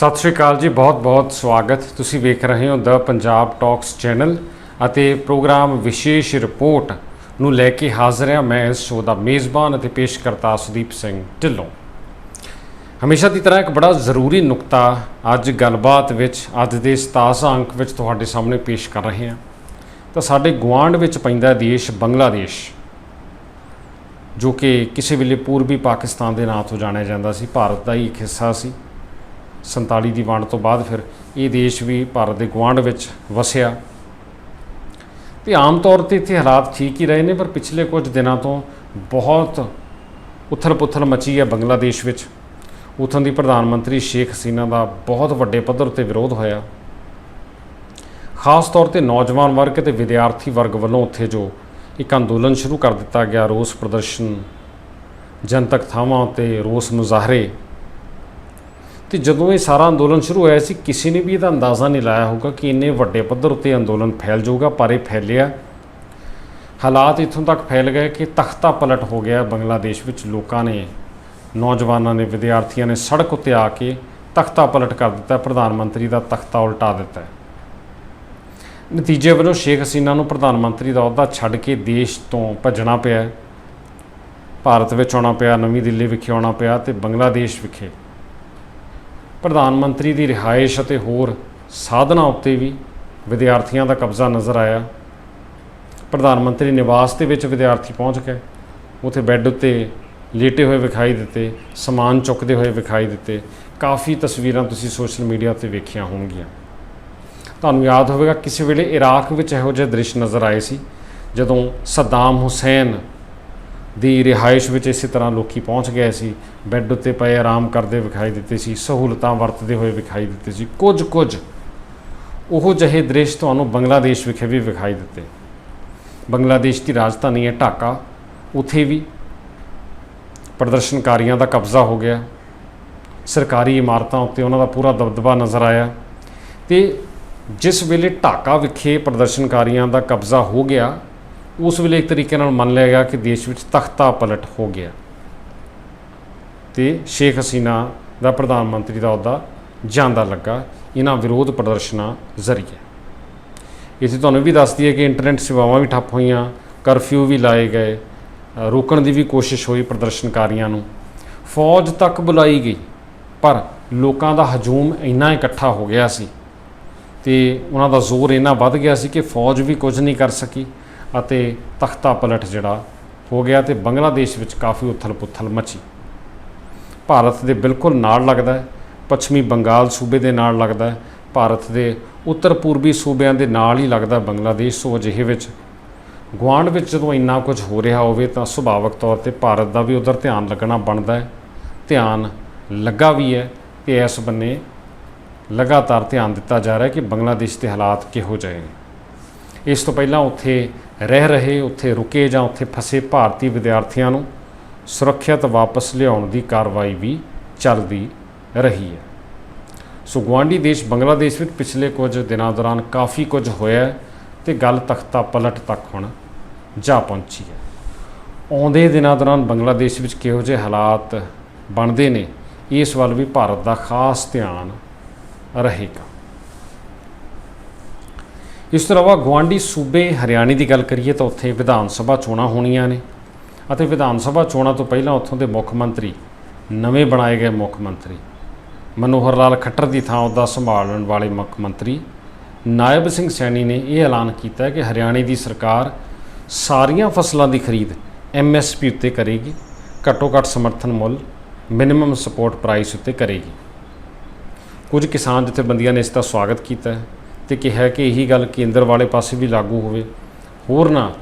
ਸਤਿ ਸ਼੍ਰੀ ਅਕਾਲ ਜੀ ਬਹੁਤ-ਬਹੁਤ ਸਵਾਗਤ। ਤੁਸੀਂ ਵੇਖ ਰਹੇ ਹੋ ਦ ਪੰਜਾਬ ਟਾਕਸ ਚੈਨਲ ਅਤੇ ਪ੍ਰੋਗਰਾਮ ਵਿਸ਼ੇਸ਼ ਰਿਪੋਰਟ ਨੂੰ ਲੈ ਕੇ ਹਾਜ਼ਰ ਹਾਂ ਮੈਂ ਇਸ ਸ਼ੋਅ ਦਾ ਮੇਜ਼ਬਾਨ ਅਤੇ ਪੇਸ਼ਕਰਤਾ ਸੁਦੀਪ ਸਿੰਘ ਢਿੱਲੋਂ। ਹਮੇਸ਼ਾ ਦੀ ਤਰ੍ਹਾਂ ਇੱਕ ਬੜਾ ਜ਼ਰੂਰੀ ਨੁਕਤਾ ਅੱਜ ਗੱਲਬਾਤ ਵਿੱਚ, ਅੱਜ ਦੇ 17 ਅੰਕ ਵਿੱਚ ਤੁਹਾਡੇ ਸਾਹਮਣੇ ਪੇਸ਼ ਕਰ ਰਹੇ ਹਾਂ। ਤਾਂ ਸਾਡੇ ਗੁਆਂਢ ਵਿੱਚ ਪੈਂਦਾ ਦੇਸ਼ ਬੰਗਲਾਦੇਸ਼, ਜੋ ਕਿ ਕਿਸੇ ਵੇਲੇ ਪੂਰਬੀ ਪਾਕਿਸਤਾਨ ਦੇ ਨਾਂ ਤੋਂ ਜਾਣਿਆ ਜਾਂਦਾ ਸੀ, ਭਾਰਤ ਦਾ ਹੀ ਇੱਕ ਹਿੱਸਾ ਸੀ। 47 ਦੀ ਵੰਡ ਤੋਂ ਬਾਅਦ ਫਿਰ ਇਹ ਦੇਸ਼ ਵੀ ਭਾਰਤ ਦੇ ਗੁਆਂਢ ਵਿੱਚ ਵਸਿਆ। ਤੇ ਆਮ ਤੌਰ ਤੇ ਇੱਥੇ ਹਾਲਾਤ ਠੀਕ ਹੀ ਰਹੇ ਨੇ, ਪਰ ਪਿਛਲੇ ਕੁਝ ਦਿਨਾਂ ਤੋਂ ਬਹੁਤ ਉਥਲ-ਪੁਥਲ ਮਚੀ ਹੈ ਬੰਗਲਾਦੇਸ਼ ਵਿੱਚ। ਉਥੋਂ ਦੀ ਪ੍ਰਧਾਨ ਮੰਤਰੀ ਸ਼ੇਖ ਹਸੀਨਾ ਦਾ ਬਹੁਤ ਵੱਡੇ ਪੱਧਰ ਤੇ ਵਿਰੋਧ ਹੋਇਆ। ਖਾਸ ਤੌਰ ਤੇ ਨੌਜਵਾਨ ਵਰਗ ਤੇ ਵਿਦਿਆਰਥੀ ਵਰਗ ਵੱਲੋਂ ਉੱਥੇ ਜੋ ਇੱਕ ਅੰਦੋਲਨ ਸ਼ੁਰੂ ਕਰ ਦਿੱਤਾ ਗਿਆ, ਰੋਸ ਪ੍ਰਦਰਸ਼ਨ, ਜਨਤਕ ਥਾਵਾਂ ਉੱਤੇ ਰੋਸ ਮੁਜ਼ਾਹਰੇ ਤੇ ਜਦੋਂ ਇਹ ਸਾਰਾ ਅੰਦੋਲਨ ਸ਼ੁਰੂ ਹੋਇਆ ਸੀ, ਕਿਸੇ ਨੇ ਵੀ ਇਹਦਾ ਅੰਦਾਜ਼ਾ ਨਹੀਂ ਲਾਇਆ ਹੋਊਗਾ ਕਿ ਇੰਨੇ ਵੱਡੇ ਪੱਧਰ ਉੱਤੇ ਅੰਦੋਲਨ ਫੈਲ ਜਾਊਗਾ, ਪਰ ਇਹ ਫੈਲਿਆ। ਹਾਲਾਤ ਇੱਥੋਂ ਤੱਕ ਫੈਲ ਗਏ ਕਿ ਤਖਤਾ ਪਲਟ ਹੋ ਗਿਆ ਬੰਗਲਾਦੇਸ਼ ਵਿੱਚ। ਲੋਕਾਂ ਨੇ, ਨੌਜਵਾਨਾਂ ਨੇ, ਵਿਦਿਆਰਥੀਆਂ ਨੇ ਸੜਕ ਉੱਤੇ ਆ ਕੇ ਤਖਤਾ ਪਲਟ ਕਰ ਦਿੱਤਾ, ਪ੍ਰਧਾਨ ਮੰਤਰੀ ਦਾ ਤਖਤਾ ਉਲਟਾ ਦਿੱਤਾ। ਨਤੀਜੇ ਵਜੋਂ ਸ਼ੇਖ ਹਸੀਨਾ ਨੂੰ ਪ੍ਰਧਾਨ ਮੰਤਰੀ ਦਾ ਅਹੁਦਾ ਛੱਡ ਕੇ ਦੇਸ਼ ਤੋਂ ਭੱਜਣਾ ਪਿਆ। ਭਾਰਤ ਵਿੱਚ ਆਉਣਾ ਪਿਆ, ਨਵੀਂ ਦਿੱਲੀ ਵਿਖੇ ਆਉਣਾ ਪਿਆ ਤੇ ਬੰਗਲਾਦੇਸ਼ ਵਿਖੇ। ਪ੍ਰਧਾਨ ਮੰਤਰੀ ਦੀ ਰਿਹਾਇਸ਼ ਅਤੇ ਹੋਰ ਸਾਧਨਾਂ ਉੱਤੇ ਵੀ ਵਿਦਿਆਰਥੀਆਂ ਦਾ ਕਬਜ਼ਾ ਨਜ਼ਰ ਆਇਆ। ਪ੍ਰਧਾਨ ਮੰਤਰੀ ਨਿਵਾਸ ਦੇ ਵਿੱਚ ਵਿਦਿਆਰਥੀ ਪਹੁੰਚ ਗਏ। ਉੱਥੇ ਬੈੱਡ ਉੱਤੇ ਲੇਟੇ ਹੋਏ ਵਿਖਾਈ ਦਿੱਤੇ, ਸਮਾਨ ਚੁੱਕਦੇ ਹੋਏ ਵਿਖਾਈ ਦਿੱਤੇ। ਕਾਫੀ ਤਸਵੀਰਾਂ ਤੁਸੀਂ ਸੋਸ਼ਲ ਮੀਡੀਆ ਤੇ ਵੇਖੀਆਂ ਹੋਣਗੀਆਂ। ਤੁਹਾਨੂੰ ਯਾਦ ਹੋਵੇਗਾ, ਕਿਸੇ ਵੇਲੇ ਇਰਾਕ ਵਿੱਚ ਇਹੋ ਜਿਹੇ ਦ੍ਰਿਸ਼ ਨਜ਼ਰ ਆਏ ਸੀ, ਜਦੋਂ ਸਦਾਮ ਹੁਸੈਨ ਦੀ ਰਿਹਾਇਸ਼ ਵਿੱਚ ਇਸੇ ਤਰ੍ਹਾਂ ਲੋਕੀ ਪਹੁੰਚ ਗਏ ਸੀ। ਬੈੱਡ ਉੱਤੇ ਪਏ ਆਰਾਮ ਕਰਦੇ ਵਿਖਾਈ ਦਿੱਤੇ ਸੀ, ਸਹੂਲਤਾਂ ਵਰਤਦੇ ਹੋਏ ਵਿਖਾਈ ਦਿੱਤੇ ਸੀ। ਕੁਝ ਕੁਝ ਉਹ ਜਿਹੇ ਦ੍ਰਿਸ਼ ਤੁਹਾਨੂੰ ਬੰਗਲਾਦੇਸ਼ ਵਿਖੇ ਵੀ ਵਿਖਾਈ ਦਿੱਤੇ। ਬੰਗਲਾਦੇਸ਼ ਦੀ ਰਾਜਧਾਨੀ ਹੈ ਢਾਕਾ। ਉੱਥੇ ਵੀ ਪ੍ਰਦਰਸ਼ਨਕਾਰੀਆਂ ਦਾ ਕਬਜ਼ਾ ਹੋ ਗਿਆ। ਸਰਕਾਰੀ ਇਮਾਰਤਾਂ ਉੱਤੇ ਉਹਨਾਂ ਦਾ ਪੂਰਾ ਦਬਦਬਾ ਨਜ਼ਰ ਆਇਆ। ਤੇ ਜਿਸ ਵੇਲੇ ਢਾਕਾ ਵਿਖੇ ਪ੍ਰਦਰਸ਼ਨਕਾਰੀਆਂ ਦਾ ਕਬਜ਼ਾ ਹੋ ਗਿਆ ਉਸ ਵੇਲੇ ਇੱਕ ਤਰੀਕੇ ਨਾਲ ਮੰਨ ਲਿਆ ਗਿਆ ਕਿ ਦੇਸ਼ ਵਿੱਚ ਤਖਤਾ ਪਲਟ ਹੋ ਗਿਆ। ਤੇ ਸ਼ੇਖ ਹਸੀਨਾ ਦਾ ਪ੍ਰਧਾਨ ਮੰਤਰੀ ਦਾ ਅਹੁਦਾ ਜਾਂਦਾ ਲੱਗਾ ਇਹਨਾਂ ਵਿਰੋਧ ਪ੍ਰਦਰਸ਼ਨਾਂ ਜ਼ਰੀਏ। ਇੱਥੇ ਤੁਹਾਨੂੰ ਵੀ ਦੱਸਦੀ ਹੈ ਕਿ ਇੰਟਰਨੈਟ ਸੇਵਾਵਾਂ ਵੀ ਠੱਪ ਹੋਈਆਂ ਕਰਫਿਊ ਵੀ ਲਾਏ ਗਏ ਰੋਕਣ ਦੀ ਵੀ ਕੋਸ਼ਿਸ਼ ਹੋਈ ਪ੍ਰਦਰਸ਼ਨਕਾਰੀਆਂ ਨੂੰ। ਫੌਜ ਤੱਕ ਬੁਲਾਈ ਗਈ, ਪਰ ਲੋਕਾਂ ਦਾ ਹਜੂਮ ਇੰਨਾ ਇਕੱਠਾ ਹੋ ਗਿਆ ਸੀ ਤੇ ਉਹਨਾਂ ਦਾ ਜ਼ੋਰ ਇੰਨਾ ਵੱਧ ਗਿਆ ਸੀ ਕਿ ਫੌਜ ਵੀ ਕੁਝ ਨਹੀਂ ਕਰ ਸਕੀ। ਅਤੇ ਤਖਤਾ ਪਲਟ ਜਿਹੜਾ ਹੋ ਗਿਆ ਤੇ ਬੰਗਲਾਦੇਸ਼ ਵਿੱਚ ਕਾਫੀ ਉਥਲ-ਪੁਥਲ ਮਚੀ। ਭਾਰਤ ਦੇ ਬਿਲਕੁਲ ਨਾਲ ਲੱਗਦਾ ਹੈ, ਪੱਛਮੀ ਬੰਗਾਲ ਸੂਬੇ ਦੇ ਨਾਲ ਲੱਗਦਾ ਹੈ, ਭਾਰਤ ਦੇ ਉੱਤਰ ਪੂਰਬੀ ਸੂਬਿਆਂ ਦੇ ਨਾਲ ਹੀ ਲੱਗਦਾ ਬੰਗਲਾਦੇਸ਼ ਸੋ ਅਜਿਹੇ ਵਿੱਚ। ਗੁਆਂਢ ਵਿੱਚ ਜਦੋਂ ਇੰਨਾ ਕੁਝ ਹੋ ਰਿਹਾ ਹੋਵੇ ਤਾਂ ਸੁਭਾਵਕ ਤੌਰ ਤੇ ਭਾਰਤ ਦਾ ਵੀ ਉਧਰ ਧਿਆਨ ਲੱਗਣਾ ਬਣਦਾ ਹੈ। ਧਿਆਨ ਲੱਗਾ ਵੀ ਹੈ ਤੇ ਇਸ ਬੰਨੇ ਲਗਾਤਾਰ ਧਿਆਨ ਦਿੱਤਾ ਜਾ ਰਿਹਾ ਹੈ ਕਿ ਬੰਗਲਾਦੇਸ਼ ਦੇ ਹਾਲਾਤ ਕਿਹੋ ਜਿਹੇ ਨੇ। ਇਸ ਤੋਂ ਪਹਿਲਾਂ ਉੱਥੇ ਰਹਿ ਰਹੇ ਉੱਥੇ ਰੁਕੇ ਜਾਂ ਉੱਥੇ ਫਸੇ ਭਾਰਤੀ ਵਿਦਿਆਰਥੀਆਂ ਨੂੰ ਸੁਰੱਖਿਅਤ ਵਾਪਸ ਲਿਆਉਣ ਦੀ ਕਾਰਵਾਈ ਵੀ ਚੱਲਦੀ ਰਹੀ ਹੈ। ਸੋ ਗੁਆਂਢੀ ਦੇਸ਼ ਬੰਗਲਾਦੇਸ਼ ਵਿੱਚ ਪਿਛਲੇ ਕੁਝ ਦਿਨਾਂ ਦੌਰਾਨ ਕਾਫੀ ਕੁਝ ਹੋਇਆ ਹੈ ਤੇ ਗੱਲ ਤਖਤਾ ਪਲਟ ਤੱਕ ਹੁਣ ਜਾ ਪਹੁੰਚੀ ਹੈ। ਆਉਂਦੇ ਦਿਨਾਂ ਦੌਰਾਨ ਬੰਗਲਾਦੇਸ਼ ਵਿੱਚ ਕਿਹੋ ਜਿਹੇ ਹਾਲਾਤ ਬਣਦੇ ਨੇ, ਇਸ ਵੱਲ ਵੀ ਭਾਰਤ ਦਾ ਖਾਸ ਧਿਆਨ ਰਹੇਗਾ। ਇਸ ਤੋਂ ਇਲਾਵਾ ਗੁਆਂਢੀ ਸੂਬੇ ਹਰਿਆਣੇ ਦੀ ਗੱਲ ਕਰੀਏ ਤਾਂ ਉੱਥੇ ਵਿਧਾਨ ਸਭਾ ਚੋਣਾਂ ਹੋਣੀਆਂ ਨੇ ਅਤੇ ਵਿਧਾਨ ਸਭਾ ਚੋਣਾਂ ਤੋਂ ਪਹਿਲਾਂ ਉੱਥੋਂ ਦੇ ਮੁੱਖ ਮੰਤਰੀ, ਨਵੇਂ ਬਣਾਏ ਗਏ ਮੁੱਖ ਮੰਤਰੀ, ਮਨੋਹਰ ਲਾਲ ਖੱਟਰ ਦੀ ਥਾਂ ਉਹਦਾ ਸੰਭਾਲਣ ਵਾਲੇ ਮੁੱਖ ਮੰਤਰੀ, ਨਾਇਬ ਸਿੰਘ ਸੈਣੀ ਨੇ ਇਹ ਐਲਾਨ ਕੀਤਾ ਹੈ ਕਿ ਹਰਿਆਣੇ ਦੀ ਸਰਕਾਰ ਸਾਰੀਆਂ ਫਸਲਾਂ ਦੀ ਖਰੀਦ ਐਮਐਸਪੀ ਉੱਤੇ ਕਰੇਗੀ ਘੱਟੋ ਘੱਟ ਸਮਰਥਨ ਮੁੱਲ ਮਿਨੀਮਮ ਸਪੋਰਟ ਪ੍ਰਾਈਸ ਉੱਤੇ ਕਰੇਗੀ। ਕੁਝ ਕਿਸਾਨ ਜਥੇਬੰਦੀਆਂ ਨੇ ਇਸ ਦਾ ਸਵਾਗਤ ਕੀਤਾ ਹੈ। ਤੇ ਕਿਹਾ ਕਿ ਇਹੀ ਗੱਲ ਕੇਂਦਰ ਵਾਲੇ ਪਾਸੇ ਵੀ ਲਾਗੂ ਹੋਵੇ, ਹੋਰ ਨਾ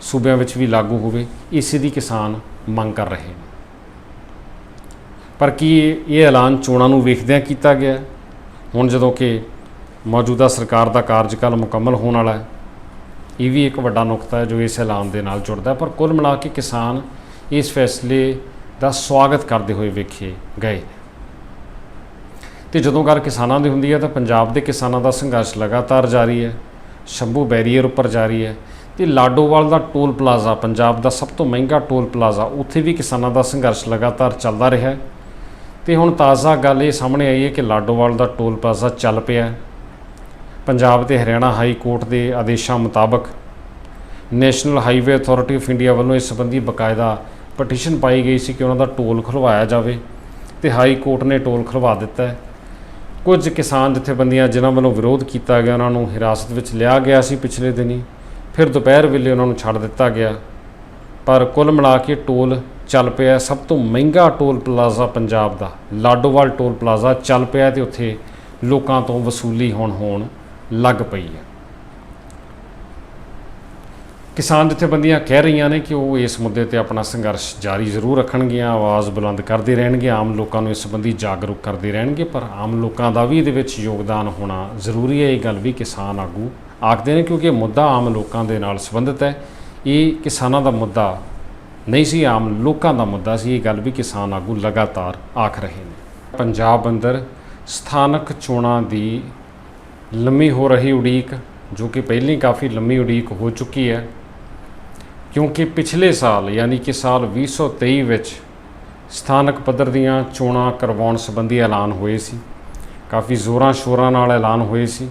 ਸੂਬਿਆਂ ਵਿੱਚ ਵੀ ਲਾਗੂ ਹੋਵੇ, ਇਸੇ ਦੀ ਕਿਸਾਨ ਮੰਗ ਕਰ ਰਹੇ ਨੇ। ਪਰ ਕੀ ਇਹ ਐਲਾਨ ਚੋਣਾਂ ਨੂੰ ਵੇਖਦਿਆਂ ਕੀਤਾ ਗਿਆ? ਹੁਣ ਜਦੋਂ ਕਿ ਮੌਜੂਦਾ ਸਰਕਾਰ ਦਾ ਕਾਰਜਕਾਲ ਮੁਕੰਮਲ ਹੋਣ ਵਾਲਾ ਹੈ, ਇਹ ਵੀ ਇੱਕ ਵੱਡਾ ਨੁਕਤਾ ਹੈ ਜੋ ਇਸ ਐਲਾਨ ਦੇ ਨਾਲ ਜੁੜਦਾ ਪਰ ਕੁੱਲ ਮਿਲਾ ਕੇ ਕਿਸਾਨ ਇਸ ਫੈਸਲੇ ਦਾ ਸਵਾਗਤ ਕਰਦੇ ਹੋਏ ਵੇਖੇ ਗਏ ਤੇ ਜਦੋਂ ਗੱਲ ਕਿਸਾਨਾਂ ਦੀ ਹੁੰਦੀ ਹੈ ਤਾਂ ਪੰਜਾਬ ਦੇ ਕਿਸਾਨਾਂ ਦਾ ਸੰਘਰਸ਼ ਲਗਾਤਾਰ ਜਾਰੀ ਹੈ। ਸ਼ੰਭੂ ਬੈਰੀਅਰ ਉੱਪਰ ਜਾਰੀ ਹੈ ਤੇ ਲਾਡੋਵਾਲ ਦਾ ਟੋਲ ਪਲਾਜ਼ਾ, ਪੰਜਾਬ ਦਾ ਸਭ ਤੋਂ ਮਹਿੰਗਾ ਟੋਲ ਪਲਾਜ਼ਾ, ਉੱਥੇ ਵੀ ਕਿਸਾਨਾਂ ਦਾ ਸੰਘਰਸ਼ ਲਗਾਤਾਰ ਚੱਲਦਾ ਰਿਹਾ ਹੈ। ਤੇ ਹੁਣ ਤਾਜ਼ਾ ਗੱਲ ਇਹ ਸਾਹਮਣੇ ਆਈ ਹੈ ਕਿ ਲਾਡੋਵਾਲ ਦਾ ਟੋਲ ਪਲਾਜ਼ਾ ਚੱਲ ਪਿਆ ਪੰਜਾਬ ਤੇ ਹਰਿਆਣਾ ਹਾਈ ਕੋਰਟ ਦੇ ਆਦੇਸ਼ਾਂ ਮੁਤਾਬਕ national highway authority of India ਵੱਲੋਂ ਇਸ ਸੰਬੰਧੀ ਬਕਾਇਦਾ ਪਟੀਸ਼ਨ ਪਾਈ ਗਈ ਸੀ ਕਿ ਉਹਨਾਂ ਦਾ ਟੋਲ ਖੁਲਵਾਇਆ ਜਾਵੇ ਤੇ ਹਾਈ ਕੋਰਟ ਨੇ ਟੋਲ ਖੁਲਵਾ ਦਿੱਤਾ ਹੈ। ਕੁਝ ਕਿਸਾਨ ਜਥੇਬੰਦੀਆਂ ਜਿਨ੍ਹਾਂ ਵੱਲੋਂ ਵਿਰੋਧ ਕੀਤਾ ਗਿਆ, ਉਹਨਾਂ ਨੂੰ ਹਿਰਾਸਤ ਵਿੱਚ ਲਿਆ ਗਿਆ ਸੀ ਪਿਛਲੇ ਦਿਨੀ। ਫਿਰ ਦੁਪਹਿਰ ਵੇਲੇ ਉਹਨਾਂ ਨੂੰ ਛੱਡ ਦਿੱਤਾ ਗਿਆ। ਪਰ ਕੁੱਲ ਮਿਲਾ ਕੇ ਟੋਲ ਚੱਲ ਪਿਆ ਸਭ ਤੋਂ ਮਹਿੰਗਾ ਟੋਲ ਪਲਾਜ਼ਾ ਪੰਜਾਬ ਦਾ, ਲਾਡੋਵਾਲ ਟੋਲ ਪਲਾਜ਼ਾ ਚੱਲ ਪਿਆ ਤੇ ਉੱਥੇ ਲੋਕਾਂ ਤੋਂ ਵਸੂਲੀ ਹੁਣ ਹੋਣ ਲੱਗ ਪਈ ਹੈ। ਕਿਸਾਨ ਜਥੇਬੰਦੀਆਂ ਕਹਿ ਰਹੀਆਂ ਨੇ ਕਿ ਉਹ ਇਸ ਮੁੱਦੇ ਤੇ ਆਪਣਾ ਸੰਘਰਸ਼ ਜਾਰੀ ਜ਼ਰੂਰ ਰੱਖਣਗੀਆਂ ਆਵਾਜ਼ ਬੁਲੰਦ ਕਰਦੇ ਰਹਿਣਗੇ, ਆਮ ਲੋਕਾਂ ਨੂੰ ਇਸ ਸੰਬੰਧੀ ਜਾਗਰੂਕ ਕਰਦੇ ਰਹਿਣਗੇ, ਪਰ ਆਮ ਲੋਕਾਂ ਦਾ ਵੀ ਇਹਦੇ ਵਿੱਚ ਯੋਗਦਾਨ ਹੋਣਾ ਜ਼ਰੂਰੀ ਹੈ। ਇਹ ਗੱਲ ਵੀ ਕਿਸਾਨ ਆਗੂ ਆਖਦੇ ਨੇ ਕਿਉਂਕਿ ਇਹ ਮੁੱਦਾ ਆਮ ਲੋਕਾਂ ਦੇ ਨਾਲ ਸੰਬੰਧਿਤ ਹੈ। ਇਹ ਕਿਸਾਨਾਂ ਦਾ ਮੁੱਦਾ ਨਹੀਂ ਸੀ, ਆਮ ਲੋਕਾਂ ਦਾ ਮੁੱਦਾ ਸੀ। ਇਹ ਗੱਲ ਵੀ ਕਿਸਾਨ ਆਗੂ ਲਗਾਤਾਰ ਆਖ ਰਹੇ ਨੇ। ਪੰਜਾਬ ਅੰਦਰ ਸਥਾਨਕ ਚੋਣਾਂ ਦੀ ਲੰਮੀ ਹੋ ਰਹੀ ਉਡੀਕ, ਜੋ ਕਿ ਪਹਿਲਾਂ ਕਾਫੀ ਲੰਮੀ ਉਡੀਕ ਹੋ ਚੁੱਕੀ ਹੈ। ਕਿਉਂਕਿ ਪਿਛਲੇ ਸਾਲ, ਯਾਨੀ ਕਿ ਸਾਲ 2023 ਵਿੱਚ, ਸਥਾਨਕ ਪੱਧਰ ਦੀਆਂ ਚੋਣਾਂ ਕਰਵਾਉਣ ਸੰਬੰਧੀ ਐਲਾਨ ਹੋਏ ਸੀ। ਕਾਫੀ ਜ਼ੋਰਾਂ ਸ਼ੋਰਾਂ ਨਾਲ ਐਲਾਨ ਹੋਏ ਸੀ।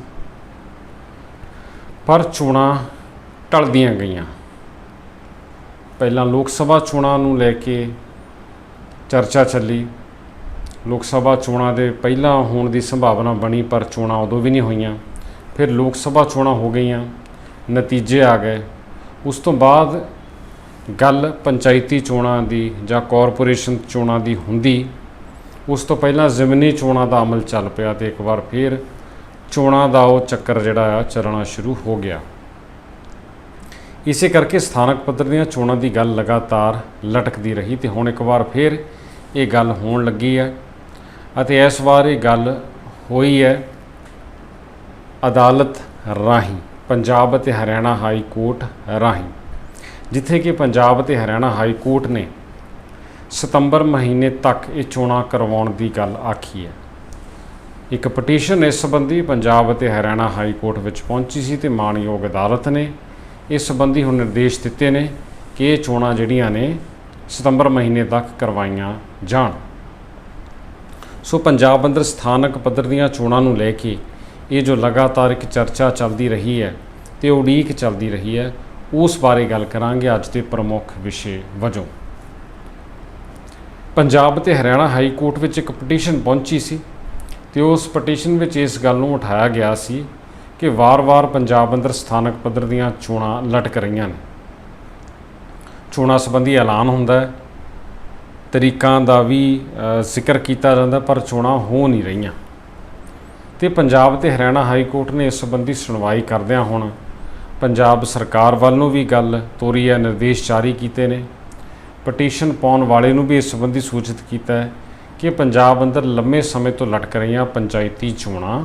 ਪਰ ਚੋਣਾਂ ਟਲਦੀਆਂ ਗਈਆਂ। ਪਹਿਲਾਂ ਲੋਕ ਸਭਾ ਚੋਣਾਂ ਨੂੰ ਲੈ ਕੇ ਚਰਚਾ ਚੱਲੀ। ਲੋਕ ਸਭਾ ਚੋਣਾਂ ਦੇ ਪਹਿਲਾਂ ਹੋਣ ਦੀ ਸੰਭਾਵਨਾ ਬਣੀ, ਪਰ ਚੋਣਾਂ ਉਦੋਂ ਵੀ ਨਹੀਂ ਹੋਈਆਂ। ਫਿਰ ਲੋਕ ਸਭਾ ਚੋਣਾਂ ਹੋ ਗਈਆਂ। ਨਤੀਜੇ ਆ ਗਏ। ਉਸ ਤੋਂ ਬਾਅਦ ਗੱਲ ਪੰਚਾਇਤੀ ਚੋਣਾਂ ਦੀ ਜਾਂ ਕਾਰਪੋਰੇਸ਼ਨ ਚੋਣਾਂ ਦੀ ਹੁੰਦੀ, ਉਸ ਤੋਂ ਪਹਿਲਾਂ ਜ਼ਮੀਨੀ ਚੋਣਾਂ ਦਾ ਅਮਲ ਚੱਲ ਪਿਆ ਤੇ ਇੱਕ ਵਾਰ ਫਿਰ ਚੋਣਾਂ ਦਾ ਉਹ ਚੱਕਰ ਜਿਹੜਾ ਆ, ਚੱਲਣਾ ਸ਼ੁਰੂ ਹੋ ਗਿਆ। ਇਸੇ ਕਰਕੇ ਸਥਾਨਕ ਪੱਧਰ ਦੀਆਂ ਚੋਣਾਂ ਦੀ ਗੱਲ ਲਗਾਤਾਰ ਲਟਕਦੀ ਰਹੀ ਤੇ ਹੁਣ ਇੱਕ ਵਾਰ ਫਿਰ ਇਹ ਗੱਲ ਹੋਣ ਲੱਗੀ ਹੈ ਅਤੇ ਇਸ ਵਾਰ ਇਹ ਗੱਲ ਹੋਈ ਹੈ ਅਦਾਲਤ ਰਾਹੀਂ। ਪੰਜਾਬ ਅਤੇ ਹਰਿਆਣਾ ਹਾਈ ਕੋਰਟ ਰਾਹੀਂ, ਜਿੱਥੇ ਕਿ ਪੰਜਾਬ ਅਤੇ ਹਰਿਆਣਾ ਹਾਈ ਕੋਰਟ ਨੇ ਸਤੰਬਰ ਮਹੀਨੇ ਤੱਕ ਇਹ ਚੋਣਾਂ ਕਰਵਾਉਣ ਦੀ ਗੱਲ ਆਖੀ ਹੈ। ਇੱਕ ਪਟੀਸ਼ਨ ਇਸ ਸੰਬੰਧੀ ਪੰਜਾਬ ਅਤੇ ਹਰਿਆਣਾ ਹਾਈ ਕੋਰਟ ਵਿੱਚ ਪਹੁੰਚੀ ਸੀ ਤੇ ਮਾਣਯੋਗ ਅਦਾਲਤ ਨੇ ਇਸ ਸੰਬੰਧੀ ਹੁਣ ਨਿਰਦੇਸ਼ ਦਿੱਤੇ ਨੇ ਕਿ ਇਹ ਚੋਣਾਂ ਜਿਹੜੀਆਂ ਨੇ ਸਤੰਬਰ ਮਹੀਨੇ ਤੱਕ ਕਰਵਾਈਆਂ ਜਾਣ। ਸੋ ਪੰਜਾਬ ਅੰਦਰ ਸਥਾਨਕ ਪੱਧਰ ਦੀਆਂ ਚੋਣਾਂ ਨੂੰ ਲੈ ਕੇ ਇਹ ਜੋ ਲਗਾਤਾਰ ਇੱਕ ਚਰਚਾ ਚੱਲਦੀ ਰਹੀ ਹੈ ਤੇ ਉਡੀਕ ਚੱਲਦੀ ਰਹੀ ਹੈ, ਉਸ ਬਾਰੇ ਗੱਲ ਕਰਾਂਗੇ ਅੱਜ ਦੇ ਪ੍ਰਮੁੱਖ ਵਿਸ਼ੇ ਵਜੋਂ। ਪੰਜਾਬ ਤੇ ਹਰਿਆਣਾ ਹਾਈ ਕੋਰਟ ਵਿੱਚ ਇੱਕ ਪਟੀਸ਼ਨ ਪਹੁੰਚੀ ਸੀ ਤੇ ਉਸ ਪਟੀਸ਼ਨ ਵਿੱਚ ਇਸ ਗੱਲ ਨੂੰ ਉਠਾਇਆ ਗਿਆ ਸੀ ਕਿ ਵਾਰ-ਵਾਰ ਪੰਜਾਬ ਅੰਦਰ ਸਥਾਨਕ ਪੱਧਰ ਦੀਆਂ ਚੋਣਾਂ ਲਟਕ ਰਹੀਆਂ ਨੇ। ਚੋਣਾਂ ਸੰਬੰਧੀ ਐਲਾਨ ਹੁੰਦਾ ਹੈ, ਤਰੀਕਾਂ ਦਾ ਵੀ ਜ਼ਿਕਰ ਕੀਤਾ ਜਾਂਦਾ ਪਰ ਚੋਣਾਂ ਹੋ ਨਹੀਂ ਰਹੀਆਂ। ਤੇ ਪੰਜਾਬ ਤੇ ਹਰਿਆਣਾ ਹਾਈ ਕੋਰਟ ਨੇ ਇਸ ਸੰਬੰਧੀ ਸੁਣਵਾਈ ਕਰਦਿਆਂ ਹੁਣ ਪੰਜਾਬ ਸਰਕਾਰ ਵੱਲ ਨੂੰ ਵੀ ਗੱਲ ਤੋਰੀ ਹੈ, ਨਿਰਦੇਸ਼ ਜਾਰੀ ਕੀਤੇ ਨੇ। ਪਟੀਸ਼ਨ ਪਾਉਣ ਵਾਲੇ ਨੂੰ ਵੀ ਇਸ ਸੰਬੰਧੀ ਸੂਚਿਤ ਕੀਤਾ ਹੈ ਕਿ ਪੰਜਾਬ ਅੰਦਰ ਲੰਮੇ ਸਮੇਂ ਤੋਂ ਲਟਕ ਰਹੀਆਂ ਪੰਚਾਇਤੀ ਚੋਣਾਂ